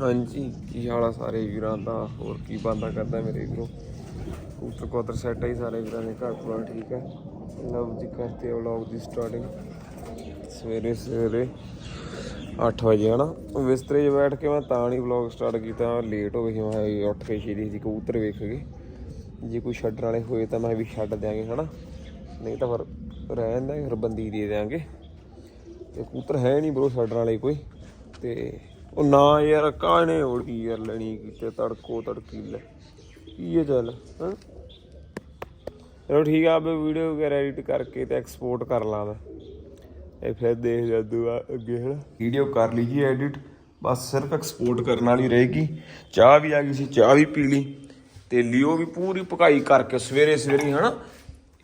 ਹਾਂਜੀ, ਕੀ ਹਾਲ ਆ ਸਾਰੇ ਵੀਰਾਂ ਦਾ? ਹੋਰ ਕੀ ਬੰਦਾ ਕਰਦਾ ਮੇਰੇ ਵੀਰੋ? ਕਬੂਤਰ ਕੋਤਰ ਸੈੱਟ ਹੈ ਸਾਰੇ ਵੀਰਾਂ ਦੇ, ਘਰ ਪੂਰਾ ਠੀਕ ਹੈ ਲਵ ਜੀ ਕਰਤੇ ਵਲੌਗ ਦੀ ਸਟਾਰਟਿੰਗ ਸਵੇਰੇ ਸਵੇਰੇ 8 ਵਜੇ, ਹਨਾ? ਬਿਸਤਰੇ 'ਚ ਬੈਠ ਕੇ ਮੈਂ ਤਾਂ ਨਹੀਂ ਵਲੌਗ ਸਟਾਰਟ ਕੀਤਾ ਲੇਟ ਹੋ ਗਈ ਮੈਂ ਉੱਠ ਕੇ ਛੇਤੀ ਸੀ ਕਬੂਤਰ ਵੇਖ ਕੇ। ਜੇ ਕੋਈ ਛੱਡਣ ਵਾਲੇ ਹੋਏ ਤਾਂ ਮੈਂ ਵੀ ਛੱਡ ਦਿਆਂਗੇ, ਹਨਾ? ਨਹੀਂ ਤਾਂ ਫਿਰ ਰਹਿ ਜਾਂਦਾ, ਫਿਰ ਬੰਦੀ ਦੇ ਦਿਆਂਗੇ। ਤੇ ਕਬੂਤਰ ਹੈ ਨਹੀਂ ਬਰੋ ਛੱਡਣ ਵਾਲੇ ਕੋਈ। ਤੇ ਉਹ ਨਾ ਯਾਰ, ਕਾਹਨੇ ਉੜੀ ਯਾਰ ਲੈਣੀ ਕਿਤੇ, ਤੜਕੋ ਤੜਕੀ ਲੈ। ਕੀ ਇਹ ਚੱਲ, ਹਾਂ? ਚਲੋ ਠੀਕ ਆ, ਆਪੇ ਵੀਡੀਓ ਵਗੈਰਾ ਐਡਿਟ ਕਰਕੇ ਤੇ ਐਕਸਪੋਰਟ ਕਰ ਲਾਂ ਮੈਂ। ਇਹ ਫਿਰ ਦੇਖ ਜਦੂ ਆ, ਅੱਗੇ ਹਨਾ। ਵੀਡੀਓ ਕਰ ਲਈ ਜੀ ਐਡਿਟ ਬਸ ਸਿਰਫ ਐਕਸਪੋਰਟ ਕਰਨ ਵਾਲੀ ਰਹੇਗੀ। ਚਾਹ ਵੀ ਆ ਗਈ ਸੀ, ਚਾਹ ਵੀ ਪੀ ਲਈ। ਤੇ ਲਿਓ ਵੀ ਪੂਰੀ ਪਕਾਈ ਕਰਕੇ ਸਵੇਰੇ ਸਵੇਰੇ ਹੀ ਹਨਾ।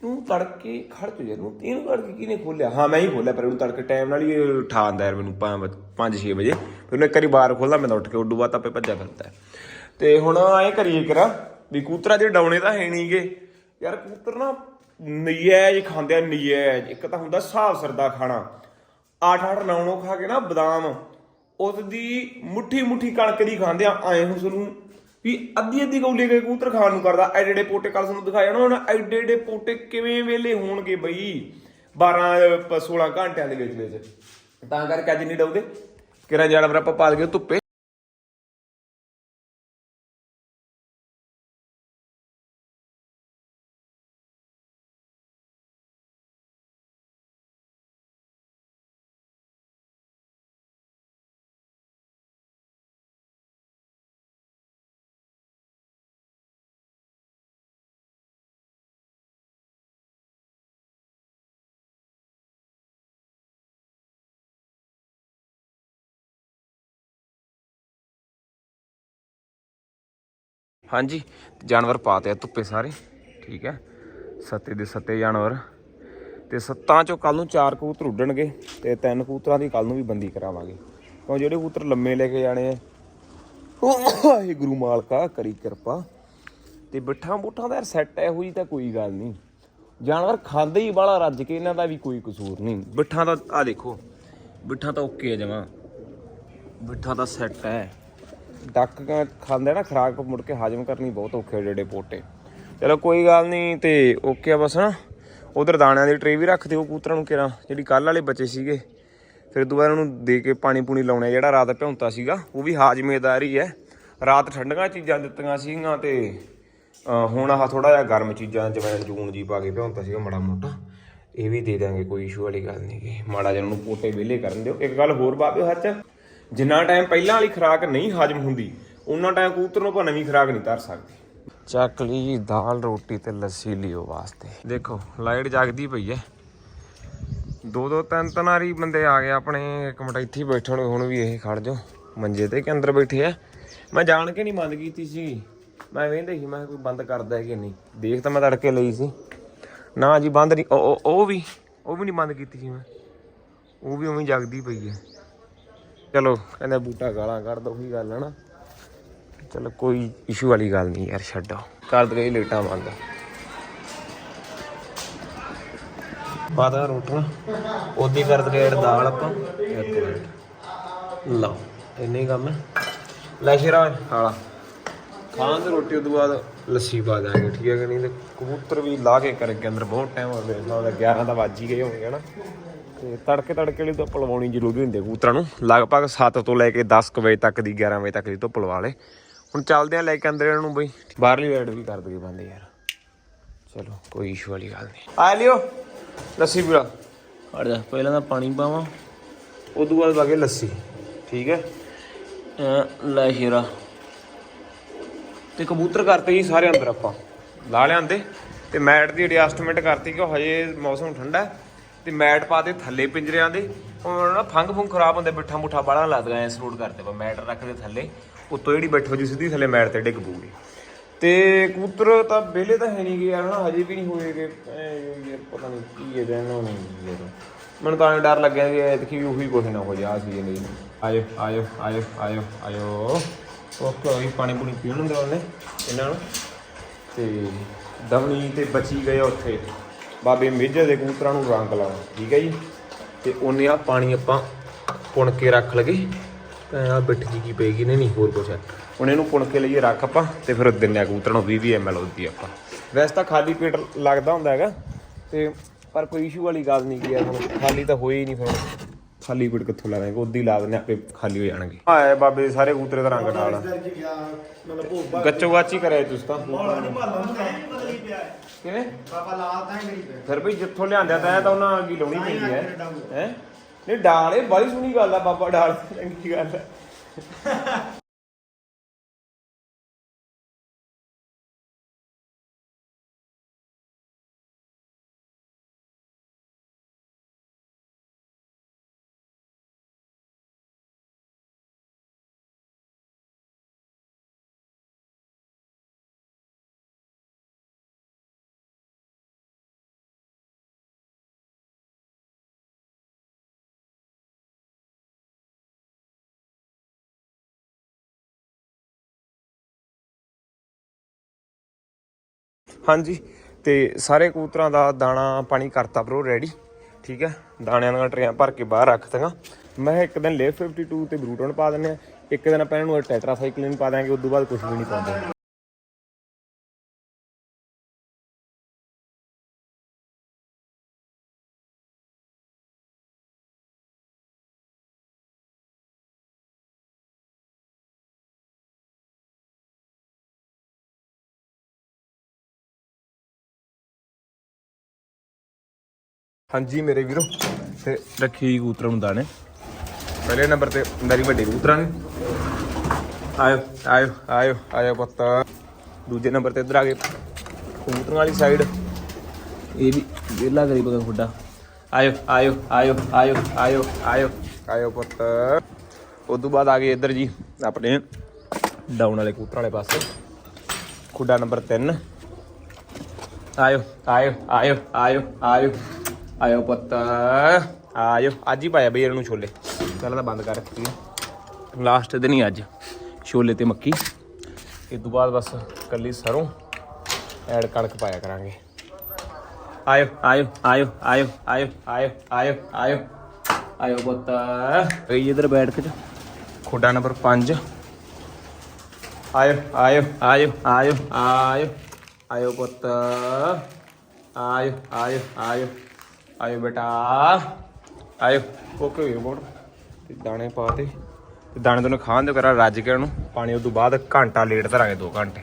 ਨੂੰ ਤੜਕੇ, ਖੜ ਚ ਜੇ ਨੂੰ ਇਹਨੂੰ ਤੜਕੇ ਕਿਹਨੇ ਖੋਲਿਆ? ਹਾਂ, ਮੈਂ ਹੀ ਖੋਲਿਆ, ਪਰ ਇਹਨੂੰ ਤੜਕੇ ਟਾਈਮ ਨਾਲ ਹੀ ਇਹ ਉਠਾ ਆਂਦਾ ਯਾਰ ਮੈਨੂੰ 5-6 ਵਜੇ। ਫਿਰ ਉਹਨੇ ਇੱਕ ਵਾਰੀ ਬਾਹਰ ਖੋਲਦਾ ਮੈਂ ਉੱਠ ਕੇ ਉੱਡੂ ਬਾਅਦ ਆਪੇ ਭੱਜਾ ਫਿਰਦਾ। ਤੇ ਹੁਣ ਐਂ ਕਰੀਏ ਕਰਾ ਵੀ ਕੂਤਰਾ ਦੇ ਡਾਉਣੇ ਤਾਂ ਹੈ ਨਹੀਂਗੇ ਯਾਰ ਕਬੂਤਰ ਨਾ ਨਯੈਜ ਖਾਂਦੇ ਆ ਨਯੈਜ ਇੱਕ ਤਾਂ ਹੁੰਦਾ ਹਿਸਾਬ ਸਿਰ ਖਾਣਾ। ਆਠ ਅੱਠ ਨੌ ਨੌ ਖਾ ਕੇ ਨਾ ਬਦਾਮ ਉਹਦੀ ਮੁੱਠੀ ਮੁੱਠੀ ਕਣਕ ਦੀ ਖਾਂਦੇ ਆ ਐਂ ਉਸ ਨੂੰ ਵੀ ਅੱਧੀ ਅੱਧੀ ਕੌਲੀ ਕੇ ਕਬੂਤਰ ਖਾਣ ਨੂੰ ਕਰਦਾ। ਐਡੇ ਐਡੇ ਪੋਟੇ ਕੱਲ ਤੁਹਾਨੂੰ ਦਿਖਾਇਆ ਨਾ ਹੁਣ, ਐਡੇ ਐਡੇ ਪੋਟੇ ਕਿਵੇਂ ਵੇਲੇ ਹੋਣਗੇ ਬਈ? 12 ਪ- 16 ਘੰਟਿਆਂ ਦੇ ਵਿੱਚ ਵਿੱਚ। ਤਾਂ ਕਰਕੇ ਅੱਜ ਨਹੀਂ ਡਾਉਦੇ ਕਿਰਾਂ ਜਾਨਵਰ ਆਪਾਂ ਪਾਲ ਗਏ ਧੁੱਪੇ ਹਾਂਜੀ, ਜਾਨਵਰ ਪਾਤੇ ਆ ਧੁੱਪੇ ਸਾਰੇ, ਠੀਕ ਹੈ। ਸੱਤੇ ਦੇ ਸੱਤੇ ਜਾਨਵਰ। ਤੇ ਸੱਤਾਂ ਚੋਂ ਕੱਲ ਨੂੰ ਚਾਰ ਕਬੂਤਰ ਉੱਡਣਗੇ ਤੇ ਤਿੰਨ ਕਬੂਤਰਾਂ ਦੀ ਕੱਲ ਨੂੰ ਵੀ ਬੰਦੀ ਕਰਾਵਾਂਗੇ। ਕਿਉਂ ਜਿਹੜੇ ਕਬੂਤਰ ਲੰਮੇ ਲੈ ਕੇ ਜਾਣੇ ਆ? ਇਹ ਗੁਰੂ ਮਾਲਕਾ, ਕਰੀ ਕਿਰਪਾ। ਤੇ ਬਿੱਠਾਂ ਬੂਠਾਂ ਦਾ ਸੈੱਟ ਇਹੋ ਜੀ ਤਾਂ ਕੋਈ ਗੱਲ ਨਹੀਂ। ਜਾਨਵਰ ਖਾਂਦੇ ਹੀ ਬਾਲਾ ਰੱਜ ਕੇ ਇਹਨਾਂ ਦਾ ਵੀ ਕੋਈ ਕਸੂਰ ਨਹੀਂ। ਬਿੱਠਾਂ ਦਾ ਆ ਦੇਖੋ, ਬਿੱਠਾਂ ਤਾਂ ਓਕੇ ਆ ਜਮਾ। ਬਿੱਠਾਂ ਦਾ ਸੈੱਟ ਹੈ। ਡੱਕ ਕਾ- ਖਾਂਦੇ ਨਾ, ਖਰਾਕ ਮੁੜ ਕੇ ਹਾਜ਼ਮ ਕਰਨੀ ਬਹੁਤ ਔਖੇ ਜਿਹੜੇ ਪੋਟੇ। ਚਲੋ ਕੋਈ ਗੱਲ ਨਹੀਂ ਤੇ ਓਕੇ ਆ ਬਸ ਨਾ ਉਧਰ ਦਾਣਿਆਂ ਦੀ ਟਰੇ ਵੀ ਰੱਖ ਦਿਓ ਕੂਤਰਾਂ ਨੂੰ ਕਿਰਾਂ ਜਿਹੜੀ ਕੱਲ ਵਾਲੇ ਬੱਚੇ ਸੀਗੇ। ਫਿਰ ਦੁਬਾਰਾ ਉਹਨੂੰ ਦੇ ਕੇ ਪਾਣੀ ਪੂਣੀ ਲਾਉਣੇ, ਜਿਹੜਾ ਰਾਤ ਭਿਉਂਤਾ ਸੀਗਾ, ਉਹ ਵੀ ਹਾਜ਼ਮੇਦਾਰੀ ਹੈ। ਰਾਤ ਠੰਡੀਆਂ ਚੀਜ਼ਾਂ ਦਿੱਤੀਆਂ ਸੀਗੀਆਂ ਤੇ ਹੁਣ ਆਹ ਥੋੜਾ ਜਿਹਾ ਗਰਮ ਚੀਜ਼ਾਂ ਜਿਵੇਂ ਜੂਨ ਜੀ ਪਾ ਕੇ ਭਿਉਂਤਾ ਸੀਗਾ, ਮਾੜਾ ਮੋਟਾ। ਇਹ ਵੀ ਦੇ ਦਾਂਗੇ ਕੋਈ ਇਸ਼ੂ ਵਾਲੀ ਗੱਲ ਨਹੀਂ ਕਿ ਮਾੜਾ ਜਿਹਾ ਉਹਨੂੰ ਪੋਟੇ ਵਿਹਲੇ ਕਰਨ ਦਿਓ। ਇੱਕ ਗੱਲ ਹੋਰ ਬਾਬਿਓ ਹੱਥ ਜਿੰਨਾ ਟਾਈਮ ਪਹਿਲਾਂ ਵਾਲੀ ਖੁਰਾਕ ਨਹੀਂ ਹਾਜ਼ਮ ਹੁੰਦੀ ਉਹਨਾਂ ਟਾਈਮ ਕਬੂਤਰ ਨੂੰ ਆਪਾਂ ਨਵੀਂ ਖੁਰਾਕ ਨਹੀਂ ਧਰ ਸਕਦੇ। ਚੱਕ ਲਈ ਜੀ ਦਾਲ, ਰੋਟੀ ਤੇ ਲੱਸੀ ਲਿਓ ਵਾਸਤੇ। ਦੇਖੋ, ਲਾਈਟ ਜਗਦੀ ਪਈ ਐ। ਦੋ ਦੋ ਤਿੰਨ ਤਿੰਨ ਵਾਰੀ ਬੰਦੇ ਆ ਗਏ ਆਪਣੇ, ਇੱਕ ਮਿੰਟ ਇੱਥੇ ਬੈਠਣ ਹੁਣ ਵੀ ਇਹ ਖੜ ਜਾਓ। ਮੰਜੇ ਤੇ ਕਿ ਅੰਦਰ ਬੈਠੇ ਆ ਮੈਂ ਜਾਣ ਕੇ ਨਹੀਂ ਬੰਦ ਕੀਤੀ ਸੀ। ਮੈਂ ਵੇਂਦੇ ਸੀ, ਮੈਂ ਕੋਈ ਬੰਦ ਕਰਦਾ ਹੈ ਕਿ ਨਹੀਂ? ਦੇਖ ਤਾਂ ਮੈਂ ਤੜਕੇ ਲਈ ਸੀ। ਨਾ ਜੀ, ਬੰਦ ਨਹੀਂ ਉਹ- ਉਹ ਵੀ ਉਹ ਵੀ ਨਹੀਂ ਬੰਦ ਕੀਤੀ ਸੀ ਮੈਂ। ਉਹ ਵੀ ਉਵੇਂ ਜਗਦੀ ਪਈ ਹੈ ਚਲੋ, ਕਹਿੰਦੇ ਬੂਟਾ ਗਾਲਾਂ ਕੱਢ ਉਹੀ ਗੱਲ ਹੈ ਨਾ। ਚਲੋ, ਕੋਈ ਇਸ਼ੂ ਵਾਲੀ ਗੱਲ ਨਹੀਂ ਯਾਰ, ਛੱਡੋ। ਕਰ ਦੇ ਲੇਟਾਂ ਮੰਗ ਪਾਦਾ ਰੋਟੀਆਂ। ਉਦੀ ਕਰ ਦੇ ਦਾਲ ਆਪਾਂ। ਇੱਕ ਮਿੰਟ। ਲਓ, ਇੰਨੇ ਹੀ ਕੰਮ ਹੈ। ਲੈ ਸ਼ੇਰਾ ਖਾਲਾ। ਖਾਣ ਦੀ ਰੋਟੀ ਉਦੋਂ ਬਾਅਦ ਲੱਸੀ ਪਾ ਦਾਂਗੇ ਠੀਕ ਹੈ ਕਿ ਨਹੀਂ? ਤੇ ਕਬੂਤਰ ਵੀ ਲਾ ਕੇ ਕਰਕੇ ਅੰਦਰ ਬਹੁਤ ਟਾਈਮ ਹੋ ਗਿਆ। ਨਾ 11 ਦਾ ਵੱਜ ਹੀ ਗਏ ਹੋਣਗੇ ਨਾ? ਤੇ ਤੜਕੇ ਤੜਕੇ ਲਈ ਧੁੱਪ ਲਵਾਉਣੀ ਜ਼ਰੂਰੀ ਹੁੰਦੀ ਹੈ ਕਬੂਤਰਾਂ ਨੂੰ। ਲਗਭਗ 7 ਤੋਂ ਲੈ ਕੇ 10 ਕੁ ਵਜੇ ਤੱਕ ਦੀ 11 ਵਜੇ ਤੱਕ ਦੀ ਧੁੱਪ ਲਵਾ ਲੇ। ਹੁਣ ਚੱਲਦੇ ਆ ਲੈ ਕੇ ਅੰਦਰ ਇਹਨਾਂ ਨੂੰ ਬਈ। ਬਾਹਰਲੀ ਲਾਈਟ ਵੀ ਕਰ ਦਈਏ ਬੰਦੇ ਯਾਰ। ਚਲੋ ਕੋਈ ਇਸ਼ੂ ਵਾਲੀ ਗੱਲ ਨਹੀਂ। ਆ ਲਿਓ ਲੱਸੀ ਪੀਲਾ ਹਟ ਜਾ ਪਹਿਲਾਂ ਤਾਂ ਪਾਣੀ ਪਾਵਾਂ। ਉਦੋਂ ਬਾਅਦ ਪਾਗੇ ਲੱਸੀ। ਠੀਕ ਹੈ? ਲੈ ਸ਼ੇਰਾ। ਤੇ ਕਬੂਤਰ ਕਰਤੇ ਜੀ ਸਾਰੇ ਅੰਦਰ ਆਪਾਂ। ਲਾ ਲਿਆਂਦੇ। ਤੇ ਮੈਟ ਦੀ ਐਡਜਸਟਮੈਂਟ ਕਰਤੀ ਕਿ ਹਜੇ ਮੌਸਮ ਠੰਡਾ ਹੈ। ਤੇ ਮੈਟ ਪਾ ਦੇ ਥੱਲੇ ਪਿੰਜਰਿਆਂ ਦੇ ਉਹਨਾਂ ਨਾ ਫੰਗ ਫੁੰਗ ਖਰਾਬ ਹੁੰਦੇ ਬਿੱਠਾ ਮੁੱਠਾ ਬਾਲਾ ਲੱਗਦਾ ਐ ਸਰੂਟ ਕਰਦੇ ਪਾ ਮੈਟ ਰੱਖਦੇ ਥੱਲੇ, ਉੱਤੋਂ ਜਿਹੜੀ ਬੈਠੋ ਜੀ ਸਿੱਧੀ ਥੱਲੇ ਮੈਟ ਤੇ ਡਿੱਗ ਪੂਗੀ ਤੇ ਕਬੂਤਰ ਤਾਂ ਵਿਹਲੇ ਤਾਂ ਹੈ ਨਹੀਂ ਗਏ ਯਾਰ, ਹਨਾ, ਹਜੇ ਵੀ ਨਹੀਂ ਹੋਏਗੇ ਯਾਰ ਪਤਾ ਨਹੀਂ ਕੀ ਹੈ ਰਹਿਣਾ ਨਹੀਂ ਯਾਰ। ਮੈਨੂੰ ਤਾਂ ਐਂ ਡਰ ਲੱਗਿਆ ਕਿ ਐਤਕੀ ਵੀ ਉਹੀ ਕੁਛ ਨਾ ਹੋ ਜਾ ਸੀ ਲਈ ਆਇਓ ਆਇਓ ਆਇਓ ਆਇਓ ਆਇਓ। ਓਕੇ ਹੋਈ ਪਾਣੀ ਪੂਣੀ ਪੀਣ ਹੁੰਦੇ ਉਹਨੇ, ਇਹਨਾਂ ਨੂੰ? ਤੇ ਦਵਣੀ ਤੇ ਬਚੀ ਗਏ ਉੱਥੇ। ਬਾਬੇ ਮੇਜਰ ਦੇ ਕਬੂਤਰਾਂ ਨੂੰ ਰੰਗ ਲਾਉਣਾ ਠੀਕ ਹੈ ਜੀ? ਤੇ ਉਹਨੇ ਆ ਪਾਣੀ ਆਪਾਂ ਪੁਣ ਕੇ ਰੱਖ ਲਗੇ। ਆ ਬਿੱਠ ਜੀ ਕੀ ਪਏਗੀ ਨੇ, ਨਹੀਂ ਹੋਰ ਕੁਛ ਹੈ। ਹੁਣ ਇਹਨੂੰ ਪੁਣ ਕੇ ਲਈਏ ਰੱਖ ਆਪਾਂ ਤੇ ਫਿਰ ਦਿੰਨੇ ਆ ਕਬੂਤਰ ਨੂੰ 20 20 ml ਉਹਦੀ ਆਪਾਂ। ਵੈਸੇ ਤਾਂ ਖਾਲੀ ਪੇਟ ਲੱਗਦਾ ਹੁੰਦਾ ਹੈਗਾ, ਤੇ ਪਰ ਕੋਈ ਇਸ਼ੂ ਵਾਲੀ ਗੱਲ ਨਹੀਂ ਕੀ ਯਾਰ ਹੁਣ। ਖਾਲੀ ਤਾਂ ਹੋਈ ਨਹੀਂ ਫਿਰ। ਖਾਲੀ ਪੇਟ ਕਿੱਥੋਂ ਲਾ ਦਾਂਗੇ ਉਦੀ ਲਾ ਦਿੰਨੇ ਆਪੇ ਖਾਲੀ ਹੋ ਜਾਣਗੇ। ਆਏ ਬਾਬੇ ਦੇ ਸਾਰੇ ਕਬੂਤਰੇ ਦਾ ਰੰਗ ਨਾਲ। ਮਤਲਬ ਭੋਬਾ ਗੱਚੋ ਗਾਚੀ ਕਰਿਆ ਤੁਸੀਂ ਤਾਂ ਹੈ। ਕਿਵੇਂ? ਬਾਬਾ ਲਾਲ ਤਾਂ ਹੀ ਕਰੀ ਪਿਆ ਫਿਰ ਬਈ ਜਿੱਥੋਂ ਲਿਆਂਦਾ ਤਾਂ ਇਹ ਤਾਂ ਉਹਨਾਂ ਅੱਗੇ ਲਾਉਣੀ ਪੈਂਦੀ ਹੈ। ਹੈ? ਨਹੀਂ ਡਾਲ ਇਹ ਬੜੀ ਸੋਹਣੀ ਗੱਲ ਆ ਬਾਬਾ ਡਾਲ ਚੰਗੀ ਗੱਲ ਹੈ ਹਾਂਜੀ, ਤੇ ਸਾਰੇ ਕਬੂਤਰਾਂ ਦਾ ਦਾਣਾ ਪਾਣੀ ਕਰਤਾ ਬ్రో ਰੈਡੀ ਠੀਕ ਹੈ? ਦਾਣਿਆਂ ਦੀਆਂ ਟਰੇਆਂ ਭਰ ਕੇ ਬਾਹਰ ਰੱਖ ਦਾਂਗਾ ਮੈਂ ਇੱਕ ਦਿਨ ਲੇ 52 ਤੇ ਬਰੂਟਨ ਪਾ ਦਿੰਨੇ ਆ ਇੱਕ ਦਿਨ ਆਪਾਂ ਇਹਨਾਂ ਨੂੰ ਟੈਟਰਾਸਾਈਕਲਿਨ ਪਾ ਦਾਂਗੇ ਉਸ ਤੋਂ ਬਾਅਦ ਕੁਝ ਵੀ ਨਹੀਂ ਪਾਉਂਦੇ। ਹਾਂਜੀ ਮੇਰੇ ਵੀਰੋ ਤੇ ਰੱਖੀ ਕਬੂਤਰਾਂ ਨੂੰ ਦਾਣੇ ਪਹਿਲੇ ਨੰਬਰ ਤੇ ਮੇਰੀ ਵੱਡੀ ਕਬੂਤਰਾਂ ਨੇ ਆਇਓ ਆਇਓ ਆਇਓ ਆਇਓ ਪੁੱਤ ਦੂਜੇ ਨੰਬਰ ਤੇ ਇੱਧਰ ਆ ਗਏ ਕਬੂਤਰਾਂ ਵਾਲੀ ਸਾਈਡ ਇਹ ਵੀ ਵਿਹਲਾ ਕਰੀ ਬਗਾ ਖੁੱਡਾ ਆਇਓ ਆਇਓ ਆਇਓ ਆਇਓ ਆਇਓ ਆਇਓ ਆਇਓ ਪੁੱਤ ਉਸ ਤੋਂ ਬਾਅਦ ਆ ਗਏ ਇੱਧਰ ਜੀ ਆਪਣੇ ਡਾਊਨ ਵਾਲੇ ਕਬੂਤਰਾਂ ਵਾਲੇ ਪਾਸੇ ਖੁੱਡਾ ਨੰਬਰ 3 ਆਇਓ ਆਇਓ ਆਇਓ ਆਇਓ ਆਇਓ ਆਇਓ ਪੁੱਤ ਆਇਓ ਅੱਜ ਹੀ ਪਾਇਆ ਬਈ ਇਹਨਾਂ ਨੂੰ ਛੋਲੇ ਪਹਿਲਾਂ ਤਾਂ ਬੰਦ ਕਰ ਰੱਖੀ ਲਾਸਟ ਦਿਨ ਹੀ ਅੱਜ ਛੋਲੇ ਤੇ ਮੱਕੀ ਇਸ ਤੋਂ ਬਾਅਦ ਬਸ ਕੱਲੀ ਸਰੋਂ ਐਡ ਕਣਕ ਪਾਇਆ ਕਰਾਂਗੇ ਆਇਓ ਆਇਓ ਆਇਓ ਆਇਓ ਆਇਓ ਆਇਓ ਆਇਓ ਆਇਓ ਆਇਓ ਪੁੱਤ ਗਈ ਇਧਰ ਬੈਠ ਕੇ ਖੋਡਾ ਨੰਬਰ 5 ਆਇਓ ਆਇਓ ਆਇਓ ਆਇਓ ਆਇਓ ਆਇਓ ਪੁੱਤ ਆਇਓ ਆਇਓ ਆਇਓ ਆਇਓ ਬੇਟਾ। ਆਇਓ। ਓਕੇ ਹੋਏ ਬੋੜ ਤੇ ਦਾਣੇ ਪਾ ਤੇ। ਤੇ ਦਾਣੇ ਤੋਂ ਖਾਣ ਦੇ ਕਰਾ ਰੱਜ ਕੇ ਉਹਨੂੰ। ਪਾਣੀ ਉਸ ਤੋਂ ਬਾਅਦ ਘੰਟਾ ਲੇਟ ਧਰਾਂਗੇ 2 ਘੰਟੇ।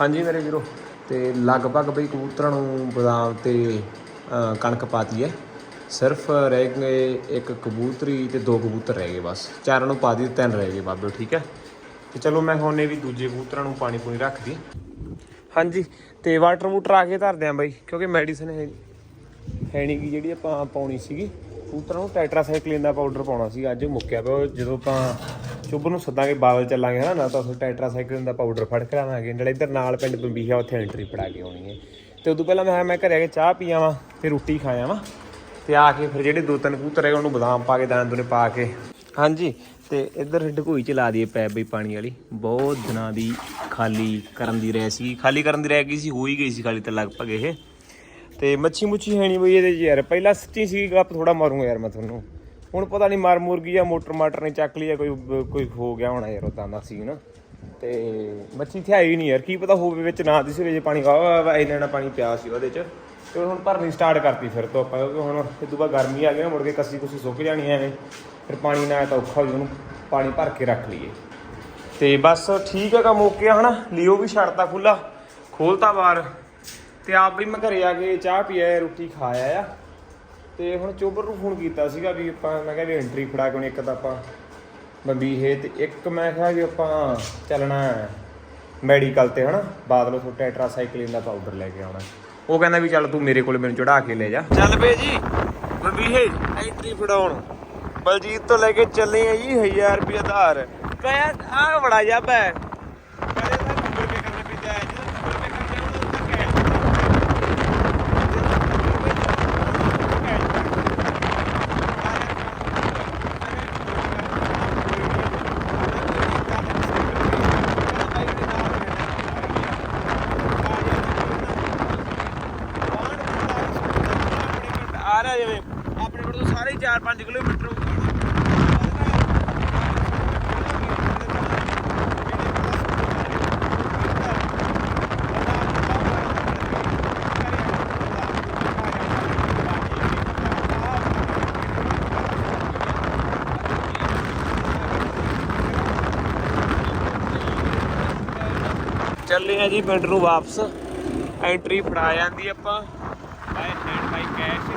ਹਾਂਜੀ ਮੇਰੇ ਵੀਰੋ ਤੇ ਲਗਭਗ ਬਈ ਕਬੂਤਰਾਂ ਨੂੰ ਬਦਾਮ ਤੇ ਅ, ਕਣਕ ਪਾਤੀ ਹੈ। ਸਿਰਫ ਰਹਿ ਗਏ ਇੱਕ ਕਬੂਤਰੀ ਤੇ ਦੋ ਕਬੂਤਰ ਰਹਿ ਗਏ ਬਸ। ਚਾਰਾਂ ਨੂੰ ਪਾ ਦੀ ਤਿੰਨ ਰਹਿ ਗਏ ਬਾਬੇ ਠੀਕ ਹੈ? ਤੇ ਚਲੋ ਮੈਂ ਹੁਣ ਇਹ ਵੀ ਦੂਜੇ ਕਬੂਤਰਾਂ ਨੂੰ ਪਾਣੀ ਪੂਣੀ ਰੱਖਦੀ। ਹਾਂਜੀ ਤੇ ਵਾਟਰ ਵੂਟਰ ਆ ਕੇ ਧਰਦੇ ਆਂ ਬਾਈ ਕਿਉਂਕਿ ਮੈਡੀਸਨ ਹੈ ਹੈ ਨਹੀਂ ਕਿ ਜਿਹੜੀ ਆਪਾਂ ਪਾਉਣੀ ਸੀਗੀ। ਕਬੂਤਰਾਂ ਨੂੰ ਟੈਟਰਾਸਾਈਕਲਿਨ ਦਾ ਪਾਊਡਰ ਪਾਉਣਾ ਸੀ ਅੱਜ ਮੁੱਕਿਆ ਪਿਆ ਜਦੋਂ ਆਪਾਂ ਸ਼ੁਭ ਨੂੰ ਸੱਦਾਂਗੇ, ਬਾਦਲ ਚੱਲਾਂਗੇ ਹਨਾ, ਨਾ ਤਾਂ ਉੱਥੇ ਟੈਟਰਾਸਾਈਕਲ ਦਾ ਪਾਊਡਰ ਫੜ ਕੇ ਆਵਾਂਗੇ ਨਾਲੇ ਇੱਧਰ ਨਾਲ ਪਿੰਡ ਬੰਬੀਹਾ ਉੱਥੇ ਐਂਟਰੀ ਫੜਾ ਕੇ ਆਉਣੀ ਹੈ ਤੇ ਉਦੋਂ ਪਹਿਲਾਂ ਮੈਂ ਕਿਹਾ, ਮੈਂ ਘਰੇ ਆ ਕੇ ਚਾਹ ਪੀ ਆਵਾਂ ਤੇ ਰੋਟੀ ਖਾ ਆਵਾਂ ਤੇ ਆ ਕੇ ਫਿਰ ਜਿਹੜੇ ਦੋ ਤਿੰਨ ਕਬੂਤਰ ਹੈਗੇ, ਉਹਨੂੰ ਬਦਾਮ ਪਾ ਕੇ ਦਾਣੇ ਦੂਣੇ ਪਾ ਕੇ। ਹਾਂਜੀ, ਤੇ ਇੱਧਰ ਢਕੋਈ ਚ ਲਾ ਦਈਏ ਪੈਪ ਬਈ ਪਾਣੀ ਵਾਲੀ। ਬਹੁਤ ਦਿਨਾਂ ਦੀ ਖਾਲੀ ਕਰਨ ਦੀ ਰਹਿ ਸੀ ਖਾਲੀ ਕਰਨ ਦੀ ਰਹਿ ਗਈ ਸੀ, ਹੋ ਹੀ ਗਈ ਸੀ ਖਾਲੀ ਤਾਂ ਲਗਭਗ ਇਹ। ਤੇ ਮੱਛੀ ਮੁੱਛੀ ਹੈ ਨਹੀਂ ਬਈ ਇਹਦੇ 'ਚ ਯਾਰ। ਪਹਿਲਾਂ ਸੱਚੀ ਸੀ ਗੱਪ ਥੋੜਾ ਮਾਰੂੰਗਾ ਯਾਰ ਮੈਂ ਤੁਹਾਨੂੰ। ਹੁਣ ਪਤਾ ਨਹੀਂ ਮਾਰ ਮੁਰਗੀ ਆ ਮੋਟਰ ਮਾਟਰ ਨੇ ਚੱਕ ਲਈ ਆ ਕੋਈ ਕੋਈ ਹੋ ਗਿਆ ਹੋਣਾ ਯਾਰ ਉਦਾਂ ਦਾ ਸੀ ਨਾ ਤੇ ਮੱਛੀ ਇੱਥੇ ਆਈ ਨਹੀਂ ਯਾਰ, ਕੀ ਪਤਾ ਹੋਵੇ ਵਿੱਚ ਨਾ ਦਿਸੇ ਵਿੱਚ ਪਾਣੀ ਵਾ ਵਾ ਇੰਨਾ ਇੰਨਾ ਪਾਣੀ ਪਿਆ ਸੀ ਉਹਦੇ 'ਚ। ਤੇ ਹੁਣ ਭਰਨੀ ਸਟਾਰਟ ਕਰਤੀ ਫਿਰ ਤੋਂ ਆਪਾਂ ਕਿਉਂਕਿ ਹੁਣ ਇਹ ਤੋਂ ਬਾਅਦ ਗਰਮੀ ਆ ਗਈ ਨਾ ਮੁੜ ਕੇ ਕੱਸੀ ਕੁਸੀ ਸੁੱਕ ਜਾਣੀ ਐਵੇਂ। ਫਿਰ ਪਾਣੀ ਨਾ ਆਇਆ ਤਾਂ ਔਖਾ ਹੋ ਉਹਨੂੰ ਪਾਣੀ ਭਰ ਕੇ ਰੱਖ ਲਈਏ। ਤੇ ਬਸ ਠੀਕ ਹੈ ਕੰਮ ਓਕੇ ਆ ਹਨਾ, ਲਿਓ ਵੀ ਛੱਡਤਾ ਖੁੱਲਾ ਖੋਲਤਾ ਬਾਹਰ। ਤੇ ਆਪ ਵੀ ਮੈਂ ਘਰੇ ਆ ਕੇ ਚਾਹ ਪੀਆ ਰੋਟੀ ਖਾਇਆ ਆ। ਤੇ ਹੁਣ ਚੋਬਰ ਨੂੰ ਫੋਨ ਕੀਤਾ ਸੀਗਾ ਵੀ ਆਪਾਂ, ਮੈਂ ਕਿਹਾ ਵੀ ਐਂਟਰੀ ਫੜਾ ਕੇ ਹੁਣ ਇੱਕ ਤਾਂ ਆਪਾਂ ਬੰਬੀਹੇ ਤੇ ਇੱਕ ਮੈਂ ਕਿਹਾ ਵੀ ਆਪਾਂ ਚੱਲਣਾ ਮੈਡੀਕਲ ਤੇ, ਹਨਾ? ਬਾਦਲੋਂ ਤੋਂ ਟੈਟਰਾਸਾਈਕਲਿਨ ਦਾ ਪਾਊਡਰ ਲੈ ਕੇ ਆਉਣਾ। ਉਹ ਕਹਿੰਦਾ ਵੀ ਚੱਲ ਤੂੰ ਮੇਰੇ ਕੋਲ ਮੈਨੂੰ ਚੜਾ ਕੇ ਲੈ ਜਾ। ਚੱਲ ਪਏ ਜੀ ਬੰਬੀਹੇ ਐਂਟਰੀ ਫੜਾਉਣ। ਬਲਜੀਤ ਤੋਂ ਲੈ ਕੇ ਚੱਲੇ ਆ ਜੀ 1000 ਰੁਪਏ ਆਧਾਰ ਕਹਿਆ ਆ ਬੜਾ ਜੱਬ ਹੈ ਕਹਿੰਦੇ ਤਾਂ ਨੰਬਰ ਪੇ ਕਰਨਾ ਪੈਂਦਾ ਹੈ ਜਦੋਂ ਨੰਬਰ ਪੇ ਕਰਦੇ ਉਹਦਾ ਉੱਤਰ ਸਾਰਾ ਜਿਵੇਂ ਆਪਣੇ ਕੋਲ ਤੋਂ ਸਾਰੇ 4-5 ਕਿਲੋਮੀਟਰ ਚੱਲੇ ਆ ਜੀ ਪਿੰਡ ਨੂੰ ਵਾਪਸ। ਐਂਟਰੀ ਫੜਾ ਜਾਂਦੀ ਆਪਾਂ। ਬਾਈ ਹੈਂਡ ਬਾਈ ਕੈਸ਼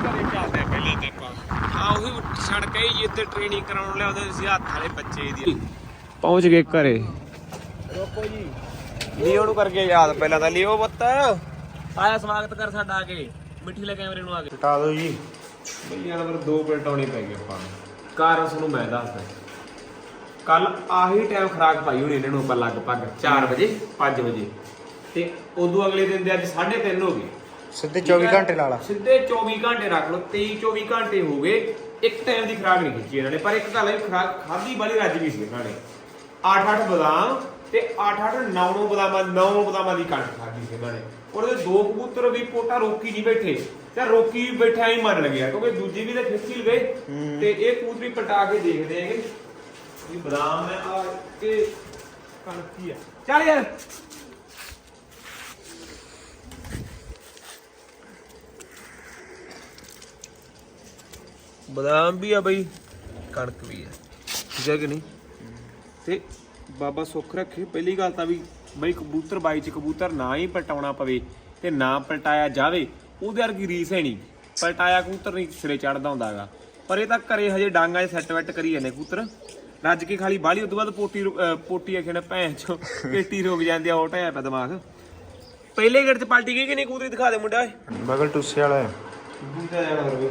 ਘਰੇ ਚੱਲਦੇ ਆ ਪਹਿਲਾਂ ਤੇ ਆਪਾਂ। ਆ ਉਹੀ ਸੜਕ ਹੈ ਜਿੱਥੇ ਟ੍ਰੇਨਿੰਗ ਕਰਾਉਣ ਲਿਆਉਂਦੇ ਸੀ ਹੱਥ ਵਾਲੇ ਬੱਚੇ ਦੀ ਪਹੁੰਚ ਗਏ ਘਰੇ। ਰੋਕੋ ਜੀ। ਲੀਓ ਨੂੰ ਕਰਕੇ ਯਾਦ ਪਹਿਲਾਂ ਤਾਂ ਲੀਓ ਪੁੱਤ। ਆਇਆ ਸਵਾਗਤ ਕਰ ਸਾਡਾ ਆ ਕੇ। ਮਿੱਠੀ ਲੈ ਕੈਮਰੇ ਨੂੰ ਆ ਕੇ। ਟਾ ਦਿਓ ਜੀ। ਬਈਆ ਨੰਬਰ 2 ਪਲੇਟ ਆਉਣੀ ਪੈ ਗਈ ਆਪਾਂ ਨੂੰ। ਕਾਰਨ ਤੁਹਾਨੂੰ ਮੈਂ ਦੱਸਦਾ। ਕੱਲ ਆਹੀ ਟਾਈਮ ਖਰਾਕ ਪਾਈ ਹੋਣੀ ਇਹਨਾਂ ਨੂੰ ਆਪਾਂ ਲਗਭਗ 4 ਵਜੇ 5 ਵਜੇ। ਤੇ ਉਦੋਂ ਅਗਲੇ ਦਿਨ ਦੇ ਅੱਜ 3:30 ਹੋ ਗਏ। ਸਿੱਧੇ ਠੀਕ 24 ਹੈ? ਘੰਟੇ ਲਾ ਲਾ ਸਿੱਧੇ 24 ਘੰਟੇ ਰੱਖ ਲਓ 23 24 ਘੰਟੇ ਹੋ ਗਏ। ਇੱਕ ਟਾਈਮ ਦੀ ਖਰਾਕ ਨਹੀਂ ਖਿੱਚੀ ਇਹਨਾਂ ਨੇ ਪਰ ਇੱਕ ਗੱਲ ਹੈ ਖਰਾਕ ਖਾਦੀ ਵਾਲੀ ਰੱਜ ਗਈ ਸੀ ਇਹਨਾਂ ਨੇ। 8-8 ਬਦਾਮ ਤੇ 8-8 9-9 ਬਦਾਮਾਂ 9 ਬਦਾਮਾਂ ਦੀ ਕਣਕ ਖਾਦੀ ਸੀ ਇਹਨਾਂ ਨੇ। ਉਹਦੇ ਦੋ ਕਬੂਤਰ ਵੀ ਪੋਟਾ ਰੋਕੀ ਨਹੀਂ ਬੈਠੇ। ਤੇ ਰੋਕੀ ਵੀ ਬੈਠਾ ਹੀ ਮਰ ਲੱਗਿਆ ਕਿਉਂਕਿ ਦੂਜੀ ਵੀ ਤਾਂ ਖਿੱਚੀ ਲਵੇ। ਤੇ ਇਹ ਕਬੂਤਰੀ ਪਟਾ ਕੇ ਦੇਖਦੇ ਹੈਗੇ। ਬਦਾਮ ਹੈ। ਆ ਕਿ ਕਣਕ ਕੀ ਆ। ਚੱਲ ਯਾਰ। ਬਦਾਮ ਵੀ ਆ ਬਈ ਕਣਕ ਵੀ ਆ। ਠੀਕ ਹੈ ਕਿ ਨਹੀਂ? ਤੇ ਬਾਬਾ ਸੁੱਖ ਰੱਖੇ ਪਹਿਲੀ ਗੱਲ ਤਾਂ ਵੀ ਬਈ ਕਬੂਤਰ ਬਾਈ ਚ ਕਬੂਤਰ ਨਾ ਹੀ ਪਲਟਾਉਣਾ ਪਵੇ ਤੇ ਨਾ ਪਲਟਾਇਆ ਜਾਵੇ ਉਹਦੇ ਵਰਗੀ ਰੀਸ ਹੈ ਨਹੀਂ। ਪਲਟਾਇਆ ਕਬੂਤਰ ਨਹੀਂ ਸਿਰੇ ਚੜਦਾ ਹੁੰਦਾਗਾ। ਪਰ ਇਹ ਤਾਂ ਘਰੇ ਹਜੇ ਡਾਂਗਾ 'ਚ ਸੈੱਟ ਵੈਟ ਕਰੀ ਜਾਂਦੇ ਕਬੂਤਰ। ਰੱਜ ਕੇ ਖਾਲੀ ਬਾਹਲੀ ਉਦੋਂ ਬਾਅਦ ਪੋਟੀ ਰੁ- ਅਹ ਪੋਟੀ ਆਖਣਾ ਭੈਣ ਚੋ ਪੇਟੀ ਰੁਕ ਜਾਂਦੀ ਆ ਉਹ ਟਾਇਆ ਪਿਆ ਦਿਮਾਗ। ਪਹਿਲੇ ਗੇੜ ਚ ਪਲਟੀ ਗਈ ਕਿ ਨਹੀਂ ਕਬੂਤਰੀ ਦਿਖਾ ਦੇ ਮੁੰਡਾ। ਓਏ ਬਗਲ ਟੁੱਸੇ ਵਾਲਾ ਹੈ। ਬੂਟਾ ਜਾਣਾ ਕਰਵੇ